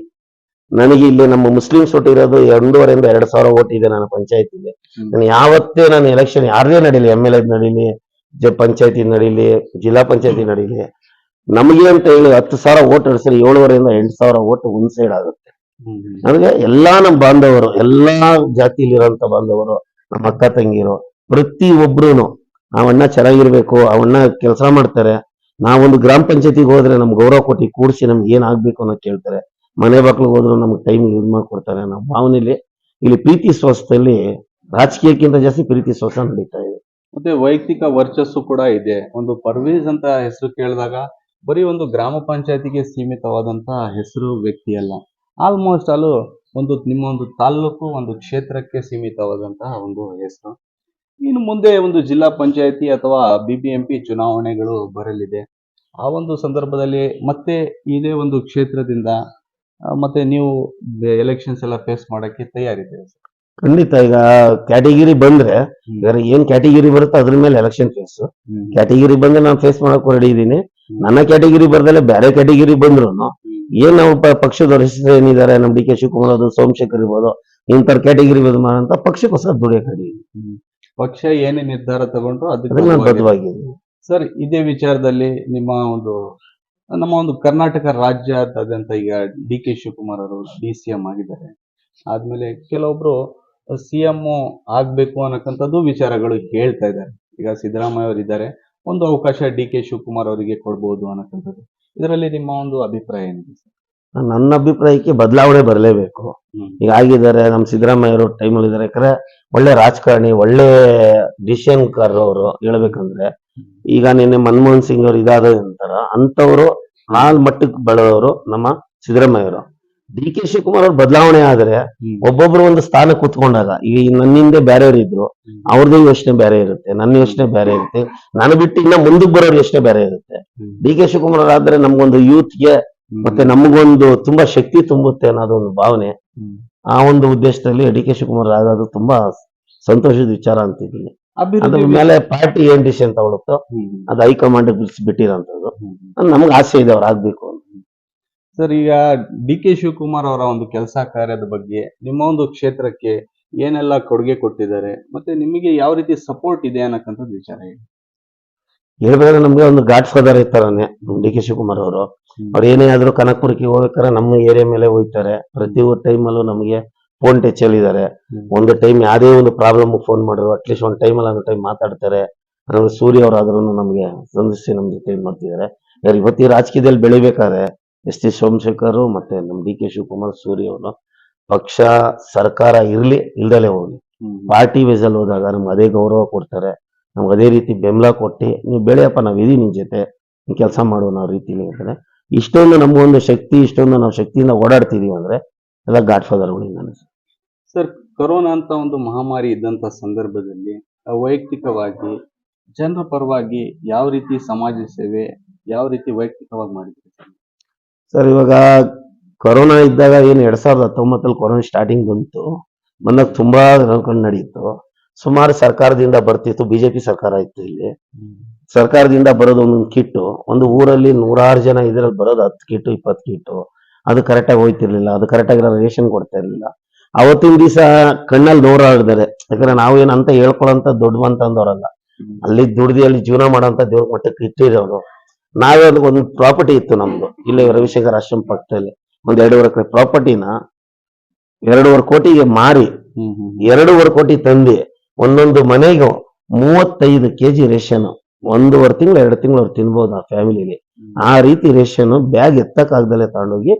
ನನಗೆ ಇಲ್ಲಿ ನಮ್ಮ ಮುಸ್ಲಿಮ್ಸ್ ಓಟ್ ಇರೋದು ಎರಡೂವರೆಯಿಂದ ಎರಡ್ ಸಾವಿರ ಓಟ್ ಇದೆ ನನ್ನ ಪಂಚಾಯತಿಗೆ. ಇದೆ ನಾನು ಯಾವತ್ತೇ ನಾನು ಎಲೆಕ್ಷನ್ ಯಾರದೇ ನಡೀಲಿ ಎಂ ಎಲ್ ಎ ನಡೀಲಿ ಜ ಪಂಚಾಯತಿ ನಡೀಲಿ ಜಿಲ್ಲಾ ಪಂಚಾಯತಿ ನಡೀಲಿ ನಮಗೆ ಅಂತ ಹೇಳಿ ಹತ್ತು ಸಾವಿರ ಓಟ್ ನಡೆಸಿದ್ರೆ ಏಳುವರೆಯಿಂದ ಎಂಟು ಸಾವಿರ ಓಟ್ ಒಂದ್ ಸೈಡ್ ಆಗುತ್ತೆ. ನನಗೆ ಎಲ್ಲಾ ನಮ್ಮ ಬಾಂಧವರು ಎಲ್ಲಾ ಜಾತಿಯಲ್ಲಿರುವಂತ ಬಾಂಧವರು ನಮ್ಮ ಅಕ್ಕ ತಂಗಿರು ಪ್ರತಿ ಒಬ್ರುನು ಅವನ್ನ ಚೆನ್ನಾಗಿರ್ಬೇಕು ಅವಣ್ಣ ಕೆಲಸ ಮಾಡ್ತಾರೆ. ನಾವೊಂದು ಗ್ರಾಮ ಪಂಚಾಯತಿಗೆ ಹೋದ್ರೆ ನಮ್ ಗೌರವ ಕೊಟ್ಟು ಕೂಡಿಸಿ ನಮ್ಗೆ ಏನ್ ಆಗ್ಬೇಕು ಅನ್ನೋದು ಕೇಳ್ತಾರೆ. ಮನೆ ಬಾಕ್ಲಿಗೆ ಹೋದ್ರು ನಮ್ಗೆ ಟೈಮ್ ಯೂಸ್ ಮಾಡ್ಕೊಡ್ತಾರೆ. ನಮ್ಮ ಭಾವನೆಯಲ್ಲಿ ಇಲ್ಲಿ ಪ್ರೀತಿ ಸ್ವಸ್ಥದಲ್ಲಿ ರಾಜಕೀಯಕ್ಕಿಂತ ಜಾಸ್ತಿ ಪ್ರೀತಿ ಸ್ವಸ್ಥ ನಡೀತಾ ಇದೆ. ಮತ್ತೆ ವೈಯಕ್ತಿಕ ವರ್ಚಸ್ಸು ಕೂಡ ಇದೆ. ಒಂದು ಪರ್ವೇಜ್ ಅಂತ ಹೆಸರು ಕೇಳಿದಾಗ ಬರೀ ಒಂದು ಗ್ರಾಮ ಪಂಚಾಯತಿಗೆ ಸೀಮಿತವಾದಂತಹ ಹೆಸರು ವ್ಯಕ್ತಿ ಅಲ್ಲ ಆಲ್ಮೋಸ್ಟ್ ಅಲ್ಲೂ ಒಂದು ನಿಮ್ಮ ಒಂದು ತಾಲ್ಲೂಕು ಒಂದು ಕ್ಷೇತ್ರಕ್ಕೆ ಸೀಮಿತವಾದಂತಹ ಒಂದು ಹೆಸರು. ಇನ್ನು ಮುಂದೆ ಒಂದು ಜಿಲ್ಲಾ ಪಂಚಾಯತಿ ಅಥವಾ ಬಿಬಿಎಂಪಿ ಬಿ ಎಂ ಪಿ ಚುನಾವಣೆಗಳು ಬರಲಿದೆ. ಆ ಒಂದು ಸಂದರ್ಭದಲ್ಲಿ ಮತ್ತೆ ಇದೇ ಒಂದು ಕ್ಷೇತ್ರದಿಂದ ಮತ್ತೆ ನೀವು ಎಲೆಕ್ಷನ್ಸ್ ಎಲ್ಲ ಫೇಸ್ ಮಾಡಕ್ಕೆ ತಯಾರಿದ್ದೀರಿ ಖಂಡಿತ ಈಗ ಕ್ಯಾಟಗಿರಿ ಬಂದ್ರೆ ಏನ್ ಕ್ಯಾಟಗಿರಿ ಬರುತ್ತೋ ಅದ್ರ ಮೇಲೆ ಎಲೆಕ್ಷನ್ ಫೇಸ್. ಕ್ಯಾಟಗಿರಿ ಬಂದ್ರೆ ನಾನು ಫೇಸ್ ಮಾಡಕ್ ರೆಡಿ ಇದ್ದೀನಿ ನನ್ನ ಕ್ಯಾಟಗಿರಿ ಬರ್ದಲ್ಲೇ ಬೇರೆ ಕ್ಯಾಟಗಿರಿ ಬಂದ್ರು. ಏನ್ ನಾವು ಪಕ್ಷದವ್ರ ಪಕ್ಷದ ಹೆಸರು ಏನಿದ್ದಾರೆ ನಮ್ಮ ಡಿ ಕೆ ಶಿವಕುಮಾರ್ ಅದು ಸೋಮಶೇಖರ್ ಇರ್ಬೋದು ಇಂಥ ಕ್ಯಾಟಗಿರಿ ಅಂತ ಪಕ್ಷಕ್ಕೋಸ್ಕರ ದುಡಿಯಕ್ ಪಕ್ಷ ಏನೇ ನಿರ್ಧಾರ ತಗೊಂಡ್ರು ಅದಕ್ಕೆ ಅದಕ್ಕೆ ನಾನು ಬದ್ಧವಾಗಿ- ಬದ್ಧವಾಗಿದ್ದೀನಿ ಸರ್ ಇದೇ ವಿಚಾರದಲ್ಲಿ ನಿಮ್ಮ ಒಂದು ನಮ್ಮ ಒಂದು ಕರ್ನಾಟಕ ರಾಜ್ಯಾದ್ಯಂತ ಈಗ ಡಿ ಕೆ ಶಿವಕುಮಾರ್ ಅವರು ಡಿ ಸಿ ಎಂ ಆಗಿದ್ದಾರೆ. ಆದ್ಮೇಲೆ ಕೆಲವೊಬ್ರು ಸಿ ಎಂ ಆಗ್ಬೇಕು ಅನ್ನಕ್ಕಂಥದ್ದು ವಿಚಾರಗಳು ಹೇಳ್ತಾ ಇದ್ದಾರೆ. ಈಗ ಸಿದ್ದರಾಮಯ್ಯ ಅವರು ಇದ್ದಾರೆ ಒಂದು ಅವಕಾಶ ಡಿ ಕೆ ಶಿವಕುಮಾರ್ ಅವರಿಗೆ ಕೊಡ್ಬೋದು ಅನ್ನಕ್ಕಂಥದ್ದು. ಇದರಲ್ಲಿ ನಿಮ್ಮ ಒಂದು ಅಭಿಪ್ರಾಯ ಏನಿದೆ ಸರ್? ನನ್ನ ಅಭಿಪ್ರಾಯಕ್ಕೆ ಬದಲಾವಣೆ ಬರಲೇಬೇಕು. ಈಗ ಆಗಿದ್ದಾರೆ ನಮ್ಮ ಸಿದ್ದರಾಮಯ್ಯ ಅವರು ಟೈಮಲ್ಲಿ ಇದ್ದಾರೆ. ಯಾಕಂದ್ರೆ ಒಳ್ಳೆ ರಾಜಕಾರಣಿ ಒಳ್ಳೆ ಡಿಸಿಷನ್ ಕಾರರು ಅವರು ಹೇಳ್ಬೇಕಂದ್ರೆ ಈಗ ನಿನ್ನೆ ಮನಮೋಹನ್ ಸಿಂಗ್ ಅವರು ಇದಾದ ಅಂತಾರ ಅಂತವರು ನಾಲ್ ಮಟ್ಟಕ್ಕೆ ಬೆಳೆದವರು ನಮ್ಮ ಸಿದ್ದರಾಮಯ್ಯ ಅವರು ಡಿ ಕೆ ಶಿವಕುಮಾರ್ ಅವ್ರ ಬದಲಾವಣೆ ಆದ್ರೆ. ಒಬ್ಬೊಬ್ರು ಒಂದು ಸ್ಥಾನ ಕೂತ್ಕೊಂಡಾಗ ಈಗ ನನ್ನ ಹಿಂದೆ ಬೇರೆಯವ್ರು ಇದ್ರು. ಅವ್ರದ್ದು ಯೋಚನೆ ಬೇರೆ ಇರುತ್ತೆ ನನ್ನ ಯೋಚನೆ ಬೇರೆ ಇರುತ್ತೆ ನಾನು ಬಿಟ್ಟು ಇನ್ನ ಮುಂದಕ್ಕೆ ಬರೋರ್ ಯೋಚನೆ ಬೇರೆ ಇರುತ್ತೆ. ಡಿ ಕೆ ಶಿವಕುಮಾರ್ ಅವ್ರು ಆದ್ರೆ ನಮ್ಗೊಂದು ಯೂತ್ಗೆ. ಮತ್ತೆ ನಮಗೊಂದು ತುಂಬಾ ಶಕ್ತಿ ತುಂಬುತ್ತೆ ಅನ್ನೋದು ಒಂದು ಭಾವನೆ ಆ ಒಂದು ಉದ್ದೇಶದಲ್ಲಿ ಡಿ ಕೆ ಶಿವಕುಮಾರ್ ಆಗೋದು ತುಂಬಾ ಸಂತೋಷದ ವಿಚಾರ ಅಂತಿದ್ದೀನಿ ಅದ್ರ ಮೇಲೆ ಪಾರ್ಟಿ ಏನ್ ಡಿಸಿಷನ್ ತಗೊಳುತ್ತೋ. ಅದು ಹೈಕಮಾಂಡ್ ಬಿಟ್ಟಿರೋಂಥದ್ದು. ನಮ್ಗೆ ಆಸೆ ಇದೆ ಅವ್ರು ಆಗ್ಬೇಕು ಅಂತ ಸರ್ ಈಗ ಡಿ ಕೆ ಶಿವಕುಮಾರ್ ಅವರ ಒಂದು ಕೆಲಸ ಕಾರ್ಯದ ಬಗ್ಗೆ ನಿಮ್ಮ ಒಂದು ಕ್ಷೇತ್ರಕ್ಕೆ ಏನೆಲ್ಲ ಕೊಡುಗೆ ಕೊಟ್ಟಿದ್ದಾರೆ ಮತ್ತೆ ನಿಮಗೆ ಯಾವ ರೀತಿ ಸಪೋರ್ಟ್ ಇದೆ ಅನ್ನಕ್ಕಂಥದ್ದು ವಿಚಾರ ಹೇಳಿ. ಹೇಳ್ಬೇಕಾದ್ರೆ ನಮ್ಗೆ ಒಂದು ಗಾಡ್ ಫಾದರ್ ಇರ್ತಾರನೆ ಡಿ ಕೆ ಶಿವಕುಮಾರ್ ಅವರು. ಅವ್ರು ಏನೇ ಆದ್ರೂ ಕನಕಪುರಕ್ಕೆ ಹೋಗ್ಬೇಕಾದ್ರೆ ನಮ್ಮ ಏರಿಯಾ ಮೇಲೆ ಹೋಗ್ತಾರೆ. ಪ್ರತಿ ಟೈಮಲ್ಲೂ ನಮಗೆ ಫೋನ್ ಟಚ್ ಅಲ್ಲಿ ಇದ್ದಾರೆ ಒಂದು ಟೈಮ್ ಯಾವುದೇ ಒಂದು ಪ್ರಾಬ್ಲಮ್ ಫೋನ್ ಮಾಡಿದ್ರು ಅಟ್ಲೀಸ್ಟ್ ಒಂದು ಟೈಮಲ್ಲಿ ಒಂದು ಟೈಮ್ ಮಾತಾಡ್ತಾರೆ. ಸೂರ್ಯ ಅವರಾದ್ರೂ ನಮಗೆ ಸಂದಿಸಿ ನಮ್ಗೆ ಜೊತೆ ಮಾಡ್ತಿದ್ದಾರೆ. ಇವತ್ತಿ ರಾಜಕೀಯದಲ್ಲಿ ಬೆಳಿಬೇಕಾದ್ರೆ ಎಸ್ ಟಿ ಸೋಮಶೇಖರ್ ಮತ್ತೆ ನಮ್ಮ ಡಿ ಕೆ ಶಿವಕುಮಾರ್ ಸೂರ್ಯ ಅವರು ಪಕ್ಷ ಸರ್ಕಾರ ಇರ್ಲಿ ಇಲ್ದಲೇ ಹೋಗ್ಲಿ. ಪಾರ್ಟಿ ಅಲ್ಲಿ ಹೋದಾಗ ನಮ್ಗೆ ಅದೇ ಗೌರವ ಕೊಡ್ತಾರೆ ನಮ್ಗೆ ಅದೇ ರೀತಿ ಬೆಂಬಲ ಕೊಟ್ಟು ನೀವು ಬೆಳೆಯಪ್ಪ ನಾವು ಇದೀವಿ ನಿನ್ ಜೊತೆ ಕೆಲಸ ಮಾಡುವ ನಾವು ರೀತಿಲಿ ಅಂತಾರೆ ಇಷ್ಟೊಂದು ನಮಗೊಂದು ಶಕ್ತಿ ಇಷ್ಟೊಂದು ನಾವು ಶಕ್ತಿಯಿಂದ ಓಡಾಡ್ತಿದೀವಿ ಅಂದ್ರೆ ಎಲ್ಲ ಗಾಡ್ ಫಾದರ್ಗಳಿಂದಾನೆ ಸರ್ ಕೊರೋನಾ ಅಂತ ಒಂದು ಮಹಾಮಾರಿ ಇದ್ದಂತ ಸಂದರ್ಭದಲ್ಲಿ ಆ, ವೈಯಕ್ತಿಕವಾಗಿ ಜನರ ಪರವಾಗಿ ಯಾವ ರೀತಿ ಸಮಾಜ ಸೇವೆ ಯಾವ ರೀತಿ ವೈಯಕ್ತಿಕವಾಗಿ ಮಾಡಿದ್ರಿ ಸರ್, ಇವಾಗ ಕೊರೋನಾ ಇದ್ದಾಗ ಏನು ಎರಡ್ ಸಾವಿರದ ಹತ್ತೊಂಬತ್ತಲ್ಲಿ ಕೊರೋನಾ ಸ್ಟಾರ್ಟಿಂಗ್ ಬಂತು. ಬಂದಾಗ ತುಂಬಾ ಅನುಕೂಲ ನಡೆಯಿತು. ಸುಮಾರು ಸರ್ಕಾರದಿಂದ ಬರ್ತಿತ್ತು, ಬಿಜೆಪಿ ಸರ್ಕಾರ ಇತ್ತು ಇಲ್ಲಿ. ಸರ್ಕಾರದಿಂದ ಬರೋದು ಒಂದೊಂದು ಕಿಟ್ಟು. ಒಂದು ಊರಲ್ಲಿ ನೂರಾರು ಜನ ಇದ್ರಲ್ಲಿ ಬರೋದು ಹತ್ತು ಕಿಟ್ಟು, ಇಪ್ಪತ್ತು ಕಿಟ್ಟು. ಅದು ಕರೆಕ್ಟಾಗಿ ಹೋಯ್ತಿರ್ಲಿಲ್ಲ. ಅದು ಕರೆಕ್ಟಾಗಿ ರೇಷನ್ ಕೊಡ್ತಾ ಇರಲಿಲ್ಲ. ಅವತ್ತಿನ ದಿವಸ ಕಣ್ಣಲ್ಲಿ ನೋರಾಡಿದ್ದಾರೆ ಯಾಕಂದ್ರೆ ನಾವೇನಂತ ಅಂತ ಹೇಳ್ಕೊಳಂತ ದೊಡ್ಡ ಅಂದವರಲ್ಲ ಅಲ್ಲಿ ದುಡ್ದು, ಅಲ್ಲಿ ಜೀವನ ಮಾಡೋಂಥ ದೇವ್ರ ಮಟ್ಟಕ್ಕೆ ಇಟ್ಟಿರೋರು. ನಾವೇ ಅದಕ್ಕೆ ಒಂದು ಪ್ರಾಪರ್ಟಿ ಇತ್ತು ನಮ್ದು. ಇಲ್ಲಿ ರವಿಶಂಕರ್ ಆಶ್ರಮ ಪಕ್ಕದಲ್ಲಿ. ಒಂದ್ ಎರಡೂವರೆ ಎಕರೆ ಪ್ರಾಪರ್ಟಿನ ಎರಡೂವರೆ ಕೋಟಿಗೆ ಮಾರಿ ಎರಡೂವರೆ ಕೋಟಿ ತಂದು ಒಂದೊಂದು ಮನೆಗೂ ಮೂವತ್ತೈದು ಕೆಜಿ ರೇಷನ್ ಒಂದೂವರೆ ತಿಂಗಳು ಎರಡು ತಿಂಗಳು ಅವ್ರು ತಿನ್ಬೋದು ಆ ಫ್ಯಾಮಿಲಿಲಿ ಆ ರೀತಿ ರೇಷನ್ ಬ್ಯಾಗ್ ಎತ್ತಕ್ಕಾಗ್ದಲ್ಲೇ ತಗೊಂಡೋಗಿ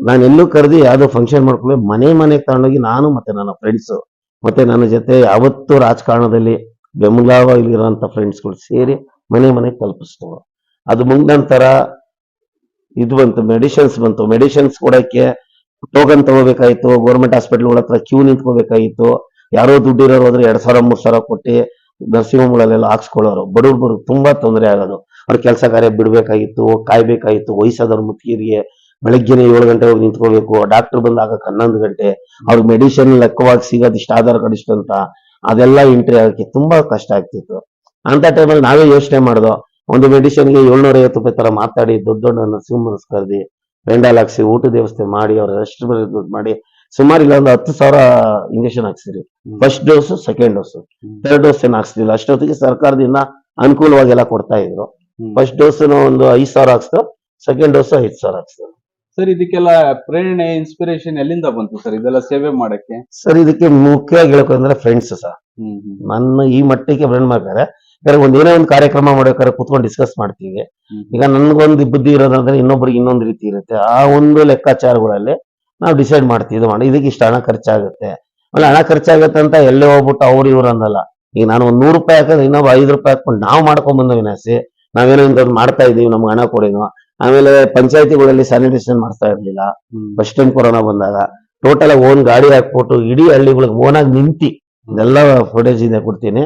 ನಾನು ಎಲ್ಲೂ ಕರೆದಿ ಯಾವುದೋ ಫಂಕ್ಷನ್ ಮಾಡ್ಕೊಂಡು ಮನೆ ಮನೆಗೆ ತಗೊಂಡೋಗಿ ನಾನು ಮತ್ತೆ ನನ್ನ ಫ್ರೆಂಡ್ಸ್ ಮತ್ತೆ ನನ್ನ ಜೊತೆ ಯಾವತ್ತೂ ರಾಜಕಾರಣದಲ್ಲಿ ಬೆಂಬಲವಾಗಿರೋಂಥ ಫ್ರೆಂಡ್ಸ್ಗಳು ಸೇರಿ ಮನೆ ಮನೆಗೆ ತಲುಪಿಸ್ತೇವೆ ಅದು ಮುಗಿದ ನಂತರ ಇದು ಬಂತು ಮೆಡಿಸಿನ್ಸ್ ಬಂತು. ಮೆಡಿಸಿನ್ಸ್ ಕೊಡಕ್ಕೆ ಟೋಕನ್ ತಗೋಬೇಕಾಯ್ತು ಗೌರ್ಮೆಂಟ್ ಹಾಸ್ಪಿಟಲ್ಗಳ ಹತ್ರ ಕ್ಯೂ ನಿಂತ್ಕೋಬೇಕಾಗಿತ್ತು. ಯಾರೋ ದುಡ್ಡಿರೋರು ಹೋದ್ರೆ ಎರಡ್ ಸಾವಿರ, ಮೂರ್ ಸಾವಿರ ಕೊಟ್ಟು ನರ್ಸಿಂಗ್ ಹೋಮ್ಗಳಲ್ಲೆಲ್ಲ ಹಾಕ್ಸ್ಕೊಳ್ಳೋರು. ಬಡವ್ರು ತುಂಬಾ ತೊಂದರೆ ಆಗೋದು. ಅವ್ರ ಕೆಲಸ ಕಾರ್ಯ ಬಿಡ್ಬೇಕಾಗಿತ್ತು, ಕಾಯ್ಬೇಕಾಗಿತ್ತು. ವಯಸ್ಸಾದವ್ರ ಮುತ್ತಿಗೆ ಬೆಳಗ್ಗೆನೆ ಏಳು ಗಂಟೆ ಹೋಗಿ ನಿಂತ್ಕೋಬೇಕು. ಡಾಕ್ಟರ್ ಬಂದಾಗ ಹನ್ನೊಂದು ಗಂಟೆ. ಅವ್ರಿಗೆ ಮೆಡಿಸಿನ್ ಲೆಕ್ಕವಾಗಿ ಸಿಗೋದು ಇಷ್ಟ ಆಧಾರ್ ಕಾರ್ಡ್ ಇಷ್ಟ ಅಂತ ಅದೆಲ್ಲ ಎಂಟ್ರಿ ಆಗಕ್ಕೆ ತುಂಬಾ ಕಷ್ಟ ಆಗ್ತಿತ್ತು. ಅಂತ ಟೈಮಲ್ಲಿ ನಾವೇ ಯೋಚನೆ ಮಾಡ್ದೋ ಒಂದು ಮೆಡಿಷನ್ಗೆ ಏಳ್ನೂರ ಐವತ್ತು ರೂಪಾಯಿ ತರ ಮಾತಾಡಿ ದೊಡ್ಡ ದೊಡ್ಡ ನರ್ಸಿಂಗ್ ಕರೆದಿ ಪೆಂಡಾಲ್ ಹಾಕ್ಸಿ ಊಟದ ವ್ಯವಸ್ಥೆ ಮಾಡಿ ಅವ್ರ ರೆಸ್ಟ್ ದುಡ್ಡು ಮಾಡಿ ಸುಮಾರು ಇಲ್ಲ ಒಂದು ಹತ್ತು ಸಾವಿರ injection ಹಾಕ್ಸಿರಿ first dose second dose. Third dose ಏನು ಹಾಕ್ಸಿಲ್ಲ ಅಷ್ಟೊತ್ತಿಗೆ ಸರ್ಕಾರದಿಂದ ಅನುಕೂಲವಾಗೆಲ್ಲ ಕೊಡ್ತಾ ಇದ್ರು. ಫಸ್ಟ್ ಡೋಸ್ ಒಂದು ಐದು ಸಾವಿರ ಹಾಕ್ಸ್ತು ಸೆಕೆಂಡ್ ಡೋಸ್ ಐದು ಸಾವಿರ ಹಾಕ್ಸ್ತು ಸರ್ ಇದಕ್ಕೆಲ್ಲ ಪ್ರೇರಣೆ ಇನ್ಸ್ಪಿರೇಷನ್ ಎಲ್ಲಿಂದ ಬಂತು ಸರ್? ಇದೆಲ್ಲ ಸೇವೆ ಮಾಡಕ್ಕೆ? ಸರ್ ಇದಕ್ಕೆ ಮುಖ್ಯವಾಗಿ ಹೇಳ್ಕೊಂಡ್ರೆ ಫ್ರೆಂಡ್ಸ್ ಸರ್ ನನ್ನ ಈ ಮಟ್ಟಿಗೆ ಫ್ರೆಂಡ್ ಮಾಡ್ತಾರೆ. ಯಾಕಂದ್ರೆ ಒಂದ್ ಏನೋ ಒಂದು ಕಾರ್ಯಕ್ರಮ ಮಾಡ್ಬೇಕಾದ್ರೆ ಕೂತ್ಕೊಂಡು ಡಿಸ್ಕಸ್ ಮಾಡ್ತೀವಿ. ಈಗ ನನ್ಗೊಂದು ಬುದ್ಧಿ ಇರೋದಂದ್ರೆ ಇನ್ನೊಬ್ರಿಗೆ ಇನ್ನೊಂದು ರೀತಿ ಇರುತ್ತೆ. ಆ ಒಂದು ಲೆಕ್ಕಾಚಾರಗಳಲ್ಲಿ ನಾವು ಡಿಸೈಡ್ ಮಾಡ್ತೀವಿ. ಇದು ಮಾಡಿ ಇದಕ್ಕೆ ಇಷ್ಟು ಹಣ ಖರ್ಚಾಗುತ್ತೆ. ಆಮೇಲೆ ಹಣ ಖರ್ಚಾಗುತ್ತೆ ಅಂತ ಎಲ್ಲೇ ಹೋಗ್ಬಿಟ್ಟು ಅವ್ರು ಇವ್ರು ಅಂದಲ್ಲ. ಈಗ ನಾನು ಒಂದ್ ನೂರು ರೂಪಾಯಿ ಹಾಕಿದ್ರೆ ಇನ್ನೊಬ್ಬ ಐದು ರೂಪಾಯಿ ಹಾಕೊಂಡು ನಾವು ಮಾಡ್ಕೊಂಡ್ ಬಂದ ವಿನಾಸಿ ನಾವೇನೋ ಇಂಥದ್ದು ಮಾಡ್ತಾ ಇದೀವಿ ನಮ್ಗೆ ಹಣ ಕೊಡಿನೋ. ಆಮೇಲೆ ಪಂಚಾಯತಿಗಳಲ್ಲಿ ಸ್ಯಾನಿಟೈಸೇಷನ್ ಮಾಡ್ತಾ ಇರ್ಲಿಲ್ಲ. ಫಸ್ಟ್ ಟೈಮ್ ಕೊರೋನಾ ಬಂದಾಗ ಟೋಟಲ್ ಆಗಿ ಓನ್ ಗಾಡಿ ಹಾಕ್ಬಿಟ್ಟು ಇಡೀ ಹಳ್ಳಿಗಳಿಗೆ ಓನಾಗಿ ನಿಂತಿ. ಇದೆಲ್ಲ ಫುಟೇಜ್ ಇದೆ ಕೊಡ್ತೀನಿ.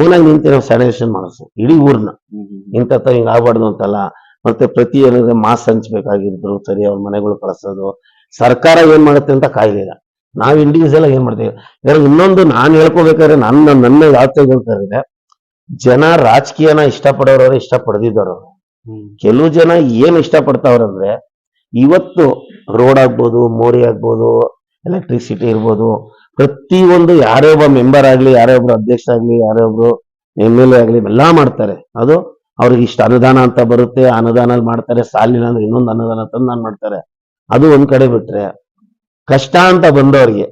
ಓನಾಗಿ ನಿಂತು ನಾವು ಸ್ಯಾನಿಟೇಷನ್ ಮಾಡಿಸು. ಇಡೀ ಊರ್ನ. ಇಂಥ ಹಿಂಗ್ ಆಗ್ಬಾರ್ದು ಅಂತಲ್ಲ. ಮತ್ತೆ ಪ್ರತಿ ಏನಾದ್ರೆ ಮಾಸ್ ಹಂಚ್ಬೇಕಾಗಿದ್ರು, ಸರಿ ಅವ್ರ ಮನೆಗಳು ಕಳಿಸೋದು. ಸರ್ಕಾರ ಏನ್ ಮಾಡುತ್ತೆ ಅಂತ ಕಾಯ್ಲಿಲ್ಲ ನಾವ್ ಇಂಡಿವಿಜುವಲ್ ಆಗಿ ಏನ್ ಮಾಡ್ತೀವಿ? ಇದ್ರಲ್ಲಿ ಇನ್ನೊಂದು ನಾನ್ ಹೇಳ್ಕೊಬೇಕಾದ್ರೆ ನನ್ನ ನನ್ನ ಯಾವ್ದು ಹೇಳ್ತಾರೆ ಜನ ರಾಜಕೀಯನ ಇಷ್ಟಪಡೋರವ್ರೆ ಇಷ್ಟ ಪಡೆದಿದ್ದವ್ರು ಕೆಲವು ಜನ ಏನ್ ಇಷ್ಟಪಡ್ತಾವ್ರಂದ್ರೆ ಇವತ್ತು ರೋಡ್ ಆಗ್ಬೋದು, ಮೋರಿ ಆಗ್ಬೋದು ಎಲೆಕ್ಟ್ರಿಸಿಟಿ ಇರ್ಬೋದು ಪ್ರತಿಯೊಂದು ಯಾರೇ ಒಬ್ಬ ಮೆಂಬರ್ ಆಗ್ಲಿ, ಯಾರೇ ಒಬ್ರು ಅಧ್ಯಕ್ಷ ಆಗ್ಲಿ, ಯಾರೇ ಒಬ್ರು ಎಂ ಎಲ್ ಎ ಆಗ್ಲಿ ಎಲ್ಲಾ ಮಾಡ್ತಾರೆ. ಅದು ಅವ್ರಿಗೆ ಇಷ್ಟ ಅನುದಾನ ಅಂತ ಬರುತ್ತೆ ಅನುದಾನ ಮಾಡ್ತಾರೆ, ಸಾಲಿನ ಅಂದ್ರೆ ಇನ್ನೊಂದು ಅನುದಾನ ತಂದು ನಾನು ಮಾಡ್ತಾರೆ. ಅದು ಒಂದ್ ಕಡೆ ಬಿಟ್ರೆ ಕಷ್ಟ ಅಂತ ಬಂದವ್ರಿಗೆ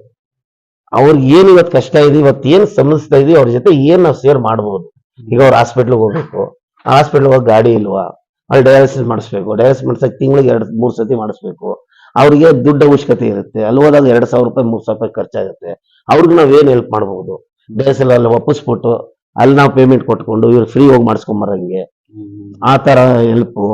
ಅವ್ರಿಗೆ ಏನ್ ಇವತ್ತು ಕಷ್ಟ ಇದೆ ಇವತ್ತು ಏನ್ ಸಮಸ್ಯೆ ಇದೆ, ಅವ್ರ ಜೊತೆ ಏನ್ ನಾವು ಸೇರ್ ಮಾಡ್ಬೋದು. ಈಗ ಅವ್ರ ಹಾಸ್ಪಿಟ್ಲ್ಗೆ ಹೋಗ್ಬೇಕು ಹಾಸ್ಪಿಟ್ಲ್ ಹೋಗಿ ಗಾಡಿ ಇಲ್ವಾ ಅಲ್ಲಿ ಡಯಾಲಿಸಿಸ್ ಮಾಡಿಸ್ಬೇಕು ಡಯಾಲಿಸಿಸ್ ಮಾಡ್ಸಕ್ ತಿಂಗಳಿಗೆ ಎರಡ್, ಮೂರ್ ಸತಿ ಮಾಡಿಸ್ಬೇಕು. ಅವ್ರಿಗೆ ದುಡ್ಡು ಅವಶ್ಯಕತೆ ಇರುತ್ತೆ. ಅಲ್ಲಿ ಹೋದಾಗ ಎರಡ್ ಸಾವಿರ ರೂಪಾಯಿ, ಮೂರ್ ಸಾವಿರ ರೂಪಾಯಿ ಖರ್ಚಾಗುತ್ತೆ. ಅವ್ರಿಗೆ ನಾವ್ ಏನ್ ಹೆಲ್ಪ್ ಮಾಡ್ಬೋದು? ಡಯಾಲಿಸಿಸ್ ಅಲ್ಲಿ ಒಪ್ಪಿಸ್ಬಿಟ್ಟು ಅಲ್ಲಿ ನಾವು ಪೇಮೆಂಟ್ ಕೊಟ್ಕೊಂಡು ಇವ್ರು ಫ್ರೀ ಹೋಗಿ ಮಾಡಿಸ್ಕೊಂಬರಂಗೆ ಆ ತರ ಹೆಲ್ಪ್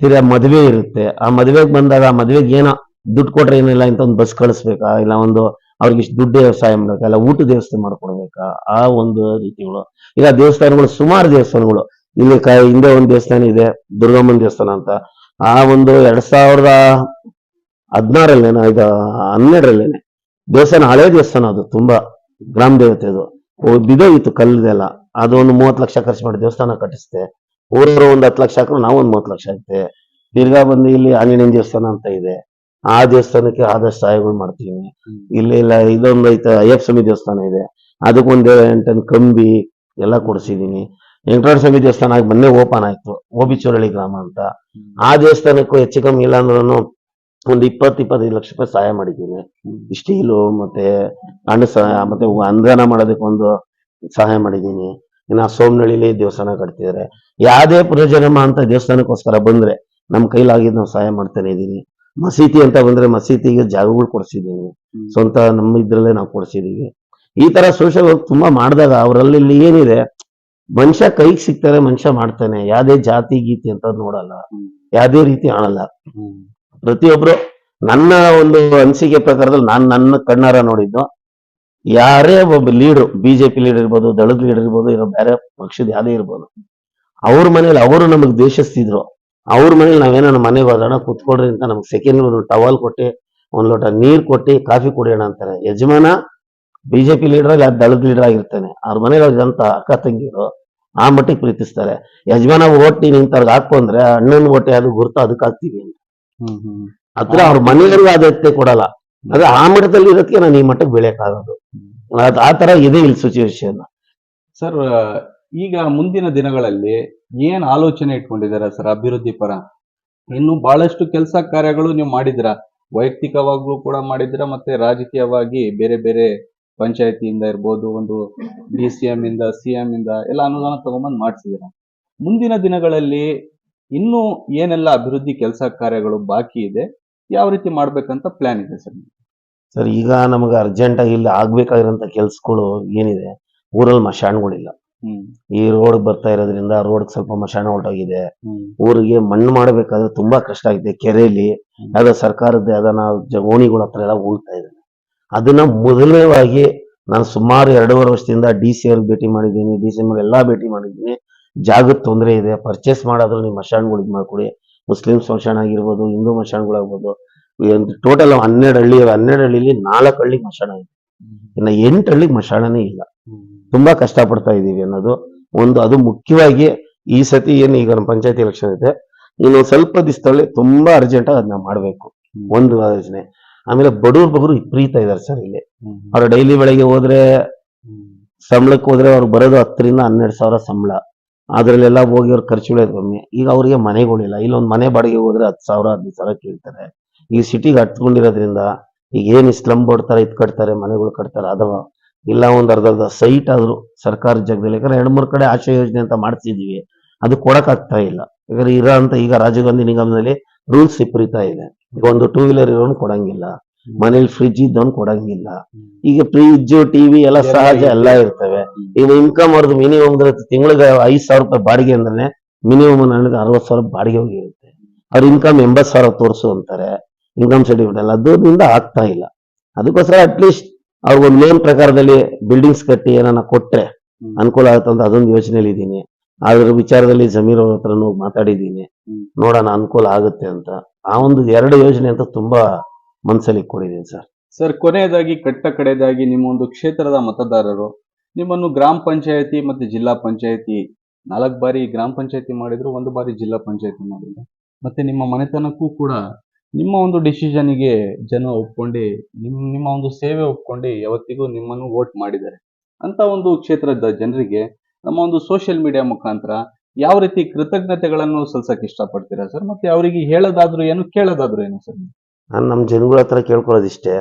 ತಿರ ಮದ್ವೆ ಇರುತ್ತೆ. ಆ ಮದ್ವೆಗೆ ಬಂದಾಗ ಆ ಮದ್ವೆಗೆ ಏನೋ ದುಡ್ಡು ಕೊಟ್ರೆ ಏನಿಲ್ಲ ಇಂಥ ಒಂದು ಬಸ್ ಕಳಿಸ್ಬೇಕಾ? ಇಲ್ಲ ಒಂದು ಅವ್ರಿಗೆ ಇಷ್ಟು ದುಡ್ಡು ವ್ಯವಸಾಯ ಮಾಡ್ಬೇಕಾ? ಇಲ್ಲ ಊಟ ದೇವಸ್ಥಾನ ಮಾಡ್ಕೊಡ್ಬೇಕಾ? ಆ ಒಂದು ರೀತಿಗಳು. ಈಗ ದೇವಸ್ಥಾನಗಳು ಸುಮಾರು ದೇವಸ್ಥಾನಗಳು. ಇಲ್ಲಿ ಕ, ಹಿಂದೆ ಒಂದು ದೇವಸ್ಥಾನ ಇದೆ, ದುರ್ಗಮ್ಮನ ದೇವಸ್ಥಾನ ಅಂತ. ಆ ಒಂದು ಎರಡ್ ಸಾವಿರದ ಹದಿನಾರಲ್ಲೇನೋ ಇದು ಹನ್ನೆರಡರಲ್ಲೇನೆ. ದೇವಸ್ಥಾನ ಹಳೆ ದೇವಸ್ಥಾನ ಅದು ತುಂಬಾ ಗ್ರಾಮ ದೇವತೆ ಅದು. ಬಿದೋಗಿತ್ತು ಕಲ್ಲದೆಲ್ಲ ಅದು ಒಂದು ಮೂವತ್ತು ಲಕ್ಷ ಖರ್ಚು ಮಾಡಿ ದೇವಸ್ಥಾನ ಕಟ್ಟಿಸ್ತೆ ಊರವರು ಒಂದ್ ಹತ್ತು ಲಕ್ಷ ಹಾಕ್ರು ನಾವು ಒಂದು ಮೂವತ್ತು ಲಕ್ಷ ಹಾಕ್ತೆ ದೀರ್ಘಾ ಬಂದು ಇಲ್ಲಿ ಆಂಜನೇಯ ದೇವಸ್ಥಾನ ಅಂತ ಇದೆ. ಆ ದೇವಸ್ಥಾನಕ್ಕೆ ಆದಷ್ಟು ಸಹಾಯಗಳು ಮಾಡ್ತೀವಿ. ಇಲ್ಲಿ ಇಲ್ಲ ಇದೊಂದು ಐತೆ ಅಯ್ಯಪ್ಪ ಸ್ವಾಮಿ ದೇವಸ್ಥಾನ ಇದೆ. ಅದಕ್ಕೊಂದು ಎಂಟನ್ ಕಂಬಿ ಎಲ್ಲ ಕೊಡಿಸಿದೀನಿ. ವೆಂಕಟರಮಣ ಸ್ವಾಮಿ ದೇವಸ್ಥಾನ ಆಗಿ ಮೊನ್ನೆ ಓಪನ್ ಆಯ್ತು. ಓಬಿಚೂರಳ್ಳಿ ಗ್ರಾಮ ಅಂತ. ಆ ದೇವಸ್ಥಾನಕ್ಕೂ ಹೆಚ್ಚು ಕಮ್ಮಿ ಇಲ್ಲ ಅಂದ್ರೂ ಒಂದು ಇಪ್ಪತ್ತು, ಇಪ್ಪತ್ತೈದು ಲಕ್ಷ ರೂಪಾಯಿ ಸಹಾಯ ಮಾಡಿದ್ದೀನಿ ಸ್ಟೀಲು ಮತ್ತೆ ಹಣ್ಣು ಸಹಾಯ ಮತ್ತೆ ಅನುದಾನ ಮಾಡೋದಕ್ಕೆ ಒಂದು ಸಹಾಯ ಮಾಡಿದ್ದೀನಿ. ಇನ್ನು ಸೋಮನಳ್ಳಿಲಿ ದೇವಸ್ಥಾನ ಕಟ್ತಿದ್ದಾರೆ. ಯಾವುದೇ ಪ್ರಯೋಜನಮ್ಮ ಅಂತ ದೇವಸ್ಥಾನಕ್ಕೋಸ್ಕರ ಬಂದ್ರೆ ನಮ್ಮ ಕೈಲಾಗಿದ್ದು ನಾವು ಸಹಾಯ ಮಾಡ್ತಾನೆ ಇದೀನಿ ಮಸೀದಿ ಅಂತ ಬಂದ್ರೆ ಮಸೀದಿಗೆ ಜಾಗಗಳು ಕೊಡಿಸಿದ್ದೀನಿ. ಸ್ವಂತ ನಮ್ಮ ಇದ್ರಲ್ಲೇ ನಾವು ಕೊಡ್ಸಿದೀವಿ ಈ ತರ ಸೋಷಿಯಲ್ ವರ್ಕ್ ತುಂಬಾ ಮಾಡಿದಾಗ ಅವರಲ್ಲಿ ಏನಿದೆ, ಮನುಷ್ಯ ಕೈಗೆ ಸಿಗ್ತಾರೆ ಮನುಷ್ಯ ಮಾಡ್ತಾನೆ. ಯಾವ್ದೇ ಜಾತಿ, ಗೀತಿ ಅಂತ ನೋಡಲ್ಲ. ಯಾವ್ದೇ ರೀತಿ ಆಣಲ್ಲ ಪ್ರತಿಯೊಬ್ರು ನನ್ನ ಒಂದು ಅನಿಸಿಕೆ ಪ್ರಕಾರದಲ್ಲಿ ನಾನು ನನ್ನ ಕಣ್ಣಾರ ನೋಡಿದ್ದು. ಯಾರೇ ಒಬ್ಬ ಲೀಡರ್ ಬಿಜೆಪಿ ಲೀಡರ್ ಇರ್ಬೋದು, ದಳದ ಲೀಡರ್ ಇರ್ಬೋದು ಇರೋ ಬೇರೆ ಪಕ್ಷದ ಯಾವುದೇ ಇರ್ಬೋದು. ಅವ್ರ ಮನೇಲಿ ಅವರು ನಮಗ್ ದ್ವೇಷಿಸ್ತಿದ್ರು. ಅವ್ರ ಮನೇಲಿ ನಾವೇನೋ ನಮ್ಮ ಮನೆಗೆ ಹೋಗೋಣ ಕುತ್ಕೊಡ್ರಿ ಅಂತ ನಮ್ಗೆ ಸೆಕೆಂಡ್ ಒಂದು ಟವಲ್ ಕೊಟ್ಟು, ಒಂದ್ ಲೋಟ ನೀರ್ ಕೊಟ್ಟು, ಕಾಫಿ ಕುಡಿಯೋಣ ಅಂತಾರೆ. ಯಜಮಾನ ಬಿಜೆಪಿ ಲೀಡರ್ ಅಲ್ಲಿ ದಳದ ಲೀಡರ್ ಆಗಿರ್ತಾನೆ. ಅವ್ರ ಮನೇಲಿ ಅಂತ ಅಕ್ಕ ತಂಗಿರು ಆ ಮಟ್ಟಿಗೆ ಪ್ರೀತಿಸ್ತಾರೆ. ಯಜಮಾನ ಓಟ್ ನೀನ್ ಹಾಕು ಹಾಕೊಂಡ್ರೆ ಅಣ್ಣನ ಓಟೆ ಅದು ಗುರ್ತು ಅದಕ್ಕೆ ಹಾಕ್ತೀವಿ ಅಂತ. ಹತ್ರ ಅವ್ರ ಮನೆಯವರಿಗೂ ಆದ್ಯತೆ ಕೊಡಲ್ಲ. ಅದ್ರ ಆ ಮಠದಲ್ಲಿ ಇರೋದಕ್ಕೆ ನಾನು ಈ ಮಟ್ಟಕ್ಕೆ ಬೆಳೆಯಕ್ಕಾಗೋದು ಅದ್ ಆ ತರ ಇದೆ ಇಲ್ಲಿ ಸಿಚುವೇಶನ್ ಸರ್ ಈಗ ಮುಂದಿನ ದಿನಗಳಲ್ಲಿ ಏನ್ ಆಲೋಚನೆ ಇಟ್ಕೊಂಡಿದ್ದಾರೆ ಸರ್ ಅಭಿವೃದ್ಧಿ ಪರ? ಇನ್ನು ಬಹಳಷ್ಟು ಕೆಲಸ ಕಾರ್ಯಗಳು ನೀವು ಮಾಡಿದ್ರ ವೈಯಕ್ತಿಕವಾಗ್ಲೂ ಕೂಡ ಮಾಡಿದ್ರ ಮತ್ತೆ ರಾಜಕೀಯವಾಗಿ ಬೇರೆ ಬೇರೆ ಪಂಚಾಯತಿಯಿಂದ ಇರ್ಬೋದು ಒಂದು ಡಿ ಸಿ ಎಂ ಇಂದ ಸಿ ಎಂ ಇಂದ ಎಲ್ಲ ಅನುದಾನ ತಗೊಂಬಂದ್ ಮಾಡಿಸಿದಿರ ಮುಂದಿನ ದಿನಗಳಲ್ಲಿ ಇನ್ನೂ ಏನೆಲ್ಲ ಅಭಿವೃದ್ಧಿ ಕೆಲಸ ಕಾರ್ಯಗಳು ಬಾಕಿ ಇದೆ ಯಾವ ರೀತಿ ಮಾಡ್ಬೇಕಂತ ಪ್ಲಾನ್ ಇದೆ ಸರ್ ಸರ್ ಈಗ ನಮಗೆ ಅರ್ಜೆಂಟ್ ಆಗಿ ಇಲ್ಲಿ ಆಗ್ಬೇಕಾಗಿರೋಂಥ ಕೆಲಸಗಳು ಏನಿದೆ ಊರಲ್ಲಿ ಮಶಾಣಗಳಿಲ್ಲ ಹ್ಮ್. ಈ ರೋಡ್ ಬರ್ತಾ ಇರೋದ್ರಿಂದ ರೋಡ್ ಸ್ವಲ್ಪ ಮಶಾಣ ಹೊರಟೋಗಿದೆ. ಹ್ಮ್. ಊರಿಗೆ ಮಣ್ಣು ಮಾಡಬೇಕಾದ್ರೆ ತುಂಬಾ ಕಷ್ಟ ಆಗಿದೆ ಕೆರೆಯಲ್ಲಿ ಯಾವ್ದೋ ಸರ್ಕಾರದ ಯಾವ್ದಾನ ಓಣಿಗಳ ಹತ್ರ ಎಲ್ಲ ಹೋಗ್ತಾ ಇದೆ ಅದನ್ನ ಮೊದಲನೇವಾಗಿ ನಾನು ಸುಮಾರು ಎರಡೂವರೆ ವರ್ಷದಿಂದ ಡಿ ಸಿ ಅವ್ರಿಗೆ ಭೇಟಿ ಮಾಡಿದ್ದೀನಿ ಡಿ ಸಿ ಎಲ್ಲಾ ಭೇಟಿ ಮಾಡಿದ್ದೀನಿ. ಜಾಗದ ತೊಂದರೆ ಇದೆ ಪರ್ಚೇಸ್ ಮಾಡೋದ್ರ ನೀವು ಮಶಾಣಗಳು ಇದು ಮಾಡ್ಕೊಡಿ. ಮುಸ್ಲಿಂ ಸ್ಮಶಾನ ಆಗಿರ್ಬೋದು ಹಿಂದೂ ಮಶಾಣಗಳಾಗ್ಬೋದು ಟೋಟಲ್ ಹನ್ನೆರಡು ಹಳ್ಳಿ. ಹನ್ನೆರಡು ಹಳ್ಳಿಲಿ ನಾಲ್ಕು ಹಳ್ಳಿಗೆ ಮಶಾಣ ಇದೆ. ಇನ್ನು ಎಂಟು ಹಳ್ಳಿಗೆ ಮಶಾಣನೇ ಇಲ್ಲ. ತುಂಬಾ ಕಷ್ಟ ಪಡ್ತಾ ಇದೀವಿ ಅನ್ನೋದು ಒಂದು. ಅದು ಮುಖ್ಯವಾಗಿ ಈ ಸತಿ ಏನು ಈಗ ನಮ್ಮ ಪಂಚಾಯತ್ ಎಲೆಕ್ಷನ್ ಇದೆ ಇನ್ನು ಸ್ವಲ್ಪ ದಿವಸದಲ್ಲಿ ತುಂಬಾ ಅರ್ಜೆಂಟ್ ಆಗಿ ಅದನ್ನ ಮಾಡ್ಬೇಕು. ಒಂದು ಯೋಜನೆ. ಆಮೇಲೆ ಬಡವ್ರ ಬಗ್ರು ವಿಪರೀತ ಇದ್ದಾರೆ ಸರ್ ಇಲ್ಲಿ. ಅವ್ರು ಡೈಲಿ ಬೆಳಗ್ಗೆ ಹೋದ್ರೆ ಸಂಬಳಕ್ಕೆ ಹೋದ್ರೆ ಅವ್ರಿಗೆ ಬರೋದು ಹತ್ತರಿಂದ ಹನ್ನೆರಡು ಸಾವಿರ ಸಂಬಳ. ಅದ್ರಲ್ಲೆಲ್ಲ ಹೋಗಿ ಅವ್ರ ಖರ್ಚುಗಳೇ ಕಮ್ಮಿ. ಈಗ ಅವರಿಗೆ ಮನೆಗಳಿಲ್ಲ. ಇಲ್ಲೊಂದು ಮನೆ ಬಾಡಿಗೆ ಹೋದ್ರೆ ಹತ್ತು ಸಾವಿರ, ಹದಿನೈದು ಸಾವಿರ ಕೇಳ್ತಾರೆ. ಈ ಸಿಟಿಗೆ ಹತ್ಕೊಂಡಿರೋದ್ರಿಂದ ಈಗ ಏನ್ ಸ್ಲಮ್ ತರ ಇದ್ ಕಟ್ತಾರೆ, ಮನೆಗಳು ಕಟ್ತಾರೆ ಅಥವಾ ಇಲ್ಲ ಒಂದ್ ಅರ್ಧ ಅರ್ಧ ಸೈಟ್ ಆದ್ರು ಸರ್ಕಾರಿ ಜಾಗದಲ್ಲಿ. ಯಾಕಂದ್ರೆ ಎರಡ್ ಮೂರ್ ಕಡೆ ಆಶಯ ಯೋಜನೆ ಅಂತ ಮಾಡ್ತಿದ್ದೀವಿ ಅದು ಕೊಡಕ್ ಆಗ್ತಾ ಇಲ್ಲ. ಯಾಕಂದ್ರೆ ಇರೋ ಅಂತ ಈಗ ರಾಜೀವ್ ಗಾಂಧಿ ನಿಗಮದಲ್ಲಿ ರೂಲ್ಸ್ ವಿಪರೀತ ಇದೆ. ಈಗ ಒಂದು ಟೂ ವೀಲರ್ ಇರೋನು ಕೊಡಂಗಿಲ್ಲ. ಮನೇಲಿ ಫ್ರಿಜ್ ಇದ್ದವನ್ ಕೊಡಂಗಿಲ್ಲ. ಈಗ ಫ್ರಿಜ್ ಟಿವಿ ಎಲ್ಲ ಸಹಜ ಎಲ್ಲ ಇರ್ತವೆ. ಈಗ ಇನ್ಕಮ್ ಅವ್ರದ್ದು ಮಿನಿಮಮ್ ತಿಂಗಳಿಗೆ ಐದ್ ಸಾವಿರ ರೂಪಾಯಿ ಬಾಡಿಗೆ ಅಂದ್ರೆ ಮಿನಿಮಮ್ ನನಗೆ ಅರವತ್ ಸಾವಿರ ಬಾಡಿಗೆ ಹೋಗಿರುತ್ತೆ ಅವ್ರ ಇನ್ಕಮ್ ಎಂಬತ್ ಸಾವಿರ ತೋರಿಸು ಅಂತಾರೆ. ಇನ್ಕಮ್ ಸರ್ಟಿಫಿಕೇಟ್ ಎಲ್ಲ. ಅದರಿಂದ ಆಗ್ತಾ ಇಲ್ಲ. ಅದಕ್ಕೋಸ್ಕರ ಅಟ್ಲೀಸ್ಟ್ ಅವ್ರಿಗೊಂದು ಲೋನ್ ಪ್ರಕಾರದಲ್ಲಿ ಬಿಲ್ಡಿಂಗ್ಸ್ ಕಟ್ಟಿ ಏನಾನ ಕೊಟ್ರೆ ಅನುಕೂಲ ಆಗುತ್ತೆ ಅಂತ ಅದೊಂದು ಯೋಚನೆಯಲ್ಲಿ ಇದ್ದೀನಿ. ಅದ್ರ ವಿಚಾರದಲ್ಲಿ ಜಮೀರ್ ಅವ್ರ ಹತ್ರನೂ ಮಾತಾಡಿದ್ದೀನಿ. ನೋಡೋಣ ಅನುಕೂಲ ಆಗುತ್ತೆ ಅಂತ. ಆ ಒಂದು ಎರಡು ಯೋಜನೆ ಅಂತ ತುಂಬಾ ಮನ್ಸಲ್ಲಿ ಕೊಡಿದ್ದೀನಿ ಸರ್. ಸರ್, ಕೊನೆಯದಾಗಿ, ಕಟ್ಟ ಕಡೆಯದಾಗಿ ನಿಮ್ಮ ಒಂದು ಕ್ಷೇತ್ರದ ಮತದಾರರು, ನಿಮ್ಮನ್ನು ಗ್ರಾಮ ಪಂಚಾಯತಿ ಮತ್ತೆ ಜಿಲ್ಲಾ ಪಂಚಾಯತಿ, ನಾಲ್ಕು ಬಾರಿ ಗ್ರಾಮ ಪಂಚಾಯತಿ ಮಾಡಿದ್ರು, ಒಂದು ಬಾರಿ ಜಿಲ್ಲಾ ಪಂಚಾಯತಿ ಮಾಡಿದ್ರು. ಮತ್ತೆ ನಿಮ್ಮ ಮನೆತನಕ್ಕೂ ಕೂಡ ನಿಮ್ಮ ಒಂದು ಡಿಸಿಷನ್ಗೆ ಜನ ಒಪ್ಕೊಂಡು, ನಿಮ್, ನಿಮ್ಮ ಒಂದು ಸೇವೆ ಒಪ್ಕೊಂಡು ಯಾವತ್ತಿಗೂ ನಿಮ್ಮನ್ನು ವೋಟ್ ಮಾಡಿದ್ದಾರೆ. ಅಂತ ಒಂದು ಕ್ಷೇತ್ರದ ಜನರಿಗೆ ನಮ್ಮ ಒಂದು ಸೋಷಿಯಲ್ ಮೀಡಿಯಾ ಮುಖಾಂತರ ಯಾವ ರೀತಿ ಕೃತಜ್ಞತೆಗಳನ್ನು ಸಲ್ಸಕ್ ಇಷ್ಟಪಡ್ತೀರಾ ಸರ್? ಮತ್ತೆ ಅವರಿಗೆ ಹೇಳೋದಾದ್ರೂ ಏನು, ಕೇಳೋದಾದ್ರೂ ಏನು ಸರ್? ನಾನು ನಮ್ಮ ಜನಗಳ ಹತ್ರ ಕೇಳ್ಕೊಳ್ಳೋದಿಷ್ಟೇ.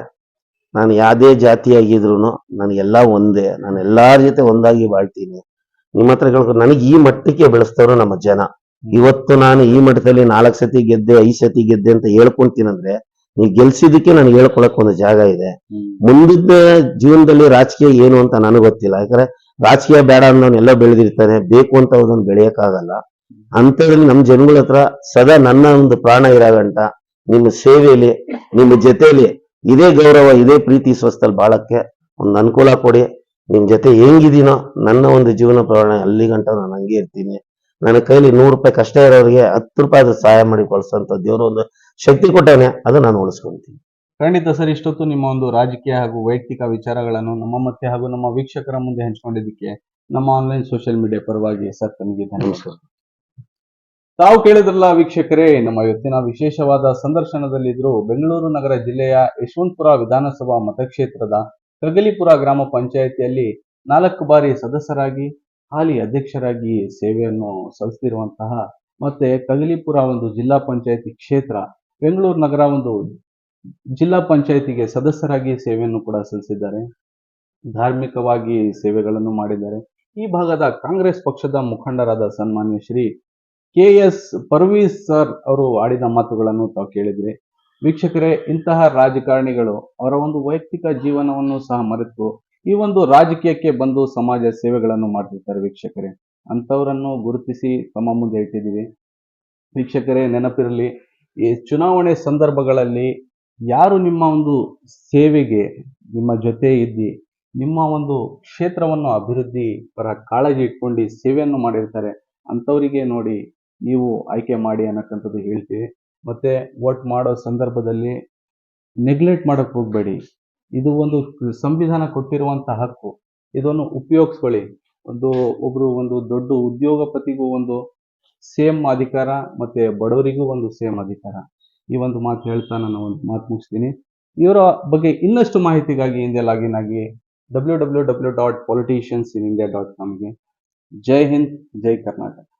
ನಾನು ಯಾವುದೇ ಜಾತಿಯಾಗಿದ್ರು ನನಗೆಲ್ಲ ಒಂದೇ. ನಾನು ಎಲ್ಲರ ಜೊತೆ ಒಂದಾಗಿ ಬಾಳ್ತೀನಿ. ನಿಮ್ಮ ಹತ್ರ ಕೇಳ್ಕೊ, ನನಗೆ ಈ ಮಟ್ಟಕ್ಕೆ ಬೆಳೆಸ್ತವ್ರು ನಮ್ಮ ಜನ. ಇವತ್ತು ನಾನು ಈ ಮಟ್ಟದಲ್ಲಿ ನಾಲ್ಕು ಸತಿ ಗೆದ್ದೆ, ಐದು ಸತಿ ಗೆದ್ದೆ ಅಂತ ಹೇಳ್ಕೊಂತೀನಂದ್ರೆ ನೀವು ಗೆಲ್ಸಿದಕ್ಕೆ ನನಗೆ ಹೇಳ್ಕೊಳಕ್ ಒಂದು ಜಾಗ ಇದೆ. ಮುಂದಿದ್ದ ಜೀವನದಲ್ಲಿ ರಾಜಕೀಯ ಏನು ಅಂತ ನನಗೆ ಗೊತ್ತಿಲ್ಲ. ಯಾಕಂದ್ರೆ ರಾಜಕೀಯ ಬೇಡ ಅನ್ನೋನ್ ಎಲ್ಲ ಬೆಳೆದಿರ್ತಾನೆ ಬೇಕು ಅಂತ ಅದನ್ನ ಬೆಳೆಯಕ್ಕಾಗಲ್ಲ. ಅಂತದ್ರಲ್ಲಿ ನಮ್ಮ ಜನಗಳ ಹತ್ರ ಸದಾ ನನ್ನ ಒಂದು ಪ್ರಾಣ ಇರಾಗಂಟ ನಿಮ್ಮ ಸೇವೆಯಲ್ಲಿ, ನಿಮ್ಮ ಜೊತೆಲಿ ಇದೇ ಗೌರವ, ಇದೇ ಪ್ರೀತಿ ಸ್ವಸ್ಥಲ್ಲಿ ಬಾಳಕ್ಕೆ ಒಂದು ಅನುಕೂಲ ಕೊಡಿ. ನಿಮ್ಮ ಜೊತೆ ಹೆಂಗಿದೀನೋ ನನ್ನ ಒಂದು ಜೀವನ ಪ್ರಯಾಣ ಅಲ್ಲಿ ಗಂಟ ನಾನು ಹಂಗೆ ಇರ್ತೀನಿ. ನನ್ನ ಕೈಲಿ ನೂರು ರೂಪಾಯಿ ಕಷ್ಟ ಇರೋರಿಗೆ ಹತ್ತು ರೂಪಾಯಿ ಅದು ಸಹಾಯ ಮಾಡಿ ಕೊಡ್ಸಂತ ದೇವರು ಒಂದು ಶಕ್ತಿ ಕೊಟ್ಟಾನೆ ಅದು ನಾನು ಉಳಿಸ್ಕೊಂತೀನಿ. ಖಂಡಿತ ಸರ್, ಇಷ್ಟೊತ್ತು ನಿಮ್ಮ ಒಂದು ರಾಜಕೀಯ ಹಾಗೂ ವೈಯಕ್ತಿಕ ವಿಚಾರಗಳನ್ನು ನಮ್ಮ ಮತ್ತೆ ಹಾಗೂ ನಮ್ಮ ವೀಕ್ಷಕರ ಮುಂದೆ ಹಂಚಿಕೊಂಡಿದ್ದಕ್ಕೆ ನಮ್ಮ ಆನ್ಲೈನ್ ಸೋಷಿಯಲ್ ಮೀಡಿಯಾ ಪರವಾಗಿ ಸರ್, ತಮಗೆ ಧನ್ಯವಾದ ತಾವು ಕೇಳಿದ್ರಲ್ಲ ವೀಕ್ಷಕರೇ, ನಮ್ಮ ಇವತ್ತಿನ ವಿಶೇಷವಾದ ಸಂದರ್ಶನದಲ್ಲಿದ್ರು ಬೆಂಗಳೂರು ನಗರ ಜಿಲ್ಲೆಯ ಯಶವಂತಪುರ ವಿಧಾನಸಭಾ ಮತಕ್ಷೇತ್ರದ ಕಗಲಿಪುರ ಗ್ರಾಮ ಪಂಚಾಯಿತಿಯಲ್ಲಿ ನಾಲ್ಕು ಬಾರಿ ಸದಸ್ಯರಾಗಿ, ಹಾಲಿ ಅಧ್ಯಕ್ಷರಾಗಿ ಸೇವೆಯನ್ನು ಸಲ್ಲಿಸ್ತಿರುವಂತಹ ಮತ್ತೆ ಕಗಲಿಪುರ ಒಂದು ಜಿಲ್ಲಾ ಪಂಚಾಯಿತಿ ಕ್ಷೇತ್ರ, ಬೆಂಗಳೂರು ನಗರ ಒಂದು ಜಿಲ್ಲಾ ಪಂಚಾಯಿತಿಗೆ ಸದಸ್ಯರಾಗಿ ಸೇವೆಯನ್ನು ಕೂಡ ಸಲ್ಲಿಸಿದ್ದಾರೆ. ಧಾರ್ಮಿಕವಾಗಿ ಸೇವೆಗಳನ್ನು ಮಾಡಿದ್ದಾರೆ. ಈ ಭಾಗದ ಕಾಂಗ್ರೆಸ್ ಪಕ್ಷದ ಮುಖಂಡರಾದ ಸನ್ಮಾನ್ಯ Shri K S Parvez sir ಅವರು ಆಡಿದ ಮಾತುಗಳನ್ನು ತಾವು ಕೇಳಿದ್ರಿ, ವೀಕ್ಷಕರೇ, ಇಂತಹ ರಾಜಕಾರಣಿಗಳು ಅವರ ಒಂದು ವೈಯಕ್ತಿಕ ಜೀವನವನ್ನು ಸಹ ಮರೆತು ಈ ಒಂದು ರಾಜಕೀಯಕ್ಕೆ ಬಂದು ಸಮಾಜ ಸೇವೆಗಳನ್ನು ಮಾಡ್ತಿರ್ತಾರೆ ವೀಕ್ಷಕರೇ. ಅಂಥವರನ್ನು ಗುರುತಿಸಿ ತಮ್ಮ ಮುಂದೆ ಇಟ್ಟಿದ್ದೀವಿ ವೀಕ್ಷಕರೇ, ನೆನಪಿರಲಿ, ಈ ಚುನಾವಣೆ ಸಂದರ್ಭಗಳಲ್ಲಿ ಯಾರು ನಿಮ್ಮ ಒಂದು ಸೇವೆಗೆ ನಿಮ್ಮ ಜೊತೆ ಇದ್ದು ನಿಮ್ಮ ಒಂದು ಕ್ಷೇತ್ರವನ್ನು ಅಭಿವೃದ್ಧಿ ಪರ ಕಾಳಜಿ ಇಟ್ಕೊಂಡು ಸೇವೆಯನ್ನು ಮಾಡಿರ್ತಾರೆ ಅಂಥವರಿಗೆ ನೋಡಿ ನೀವು ಆಯ್ಕೆ ಮಾಡಿ ಅನ್ನಕ್ಕಂಥದ್ದು ಹೇಳ್ತೀವಿ ಮತ್ತೆ ವೋಟ್ ಮಾಡೋ ಸಂದರ್ಭದಲ್ಲಿ ನೆಗ್ಲೆಕ್ಟ್ ಮಾಡಕ್ ಹೋಗಬೇಡಿ. ಇದು ಒಂದು ಸಂವಿಧಾನ ಕೊಟ್ಟಿರುವಂಥ ಹಕ್ಕು. ಇದನ್ನು ಉಪಯೋಗಿಸ್ಕೊಳ್ಳಿ. ಒಂದು ಒಬ್ಬರು ಒಂದು ದೊಡ್ಡ ಉದ್ಯೋಗಪತಿಗೂ ಒಂದು ಸೇಮ್ ಅಧಿಕಾರ ಮತ್ತೆ ಬಡವರಿಗೂ ಒಂದು ಸೇಮ್ ಅಧಿಕಾರ. ಈ ಒಂದು ಮಾತು ಹೇಳ್ತಾ ನಾನು ಒಂದು ಮಾತು ಮುಗಿಸ್ತೀನಿ. ಇವರ ಬಗ್ಗೆ ಇನ್ನಷ್ಟು ಮಾಹಿತಿಗಾಗಿ ಹಿಂದೆ ಲಾಗಿನ್ ಆಗಿ W W W dot politicians in India dot ಕಾಮ್ಗೆ ಜೈ ಹಿಂದ್, ಜೈ ಕರ್ನಾಟಕ.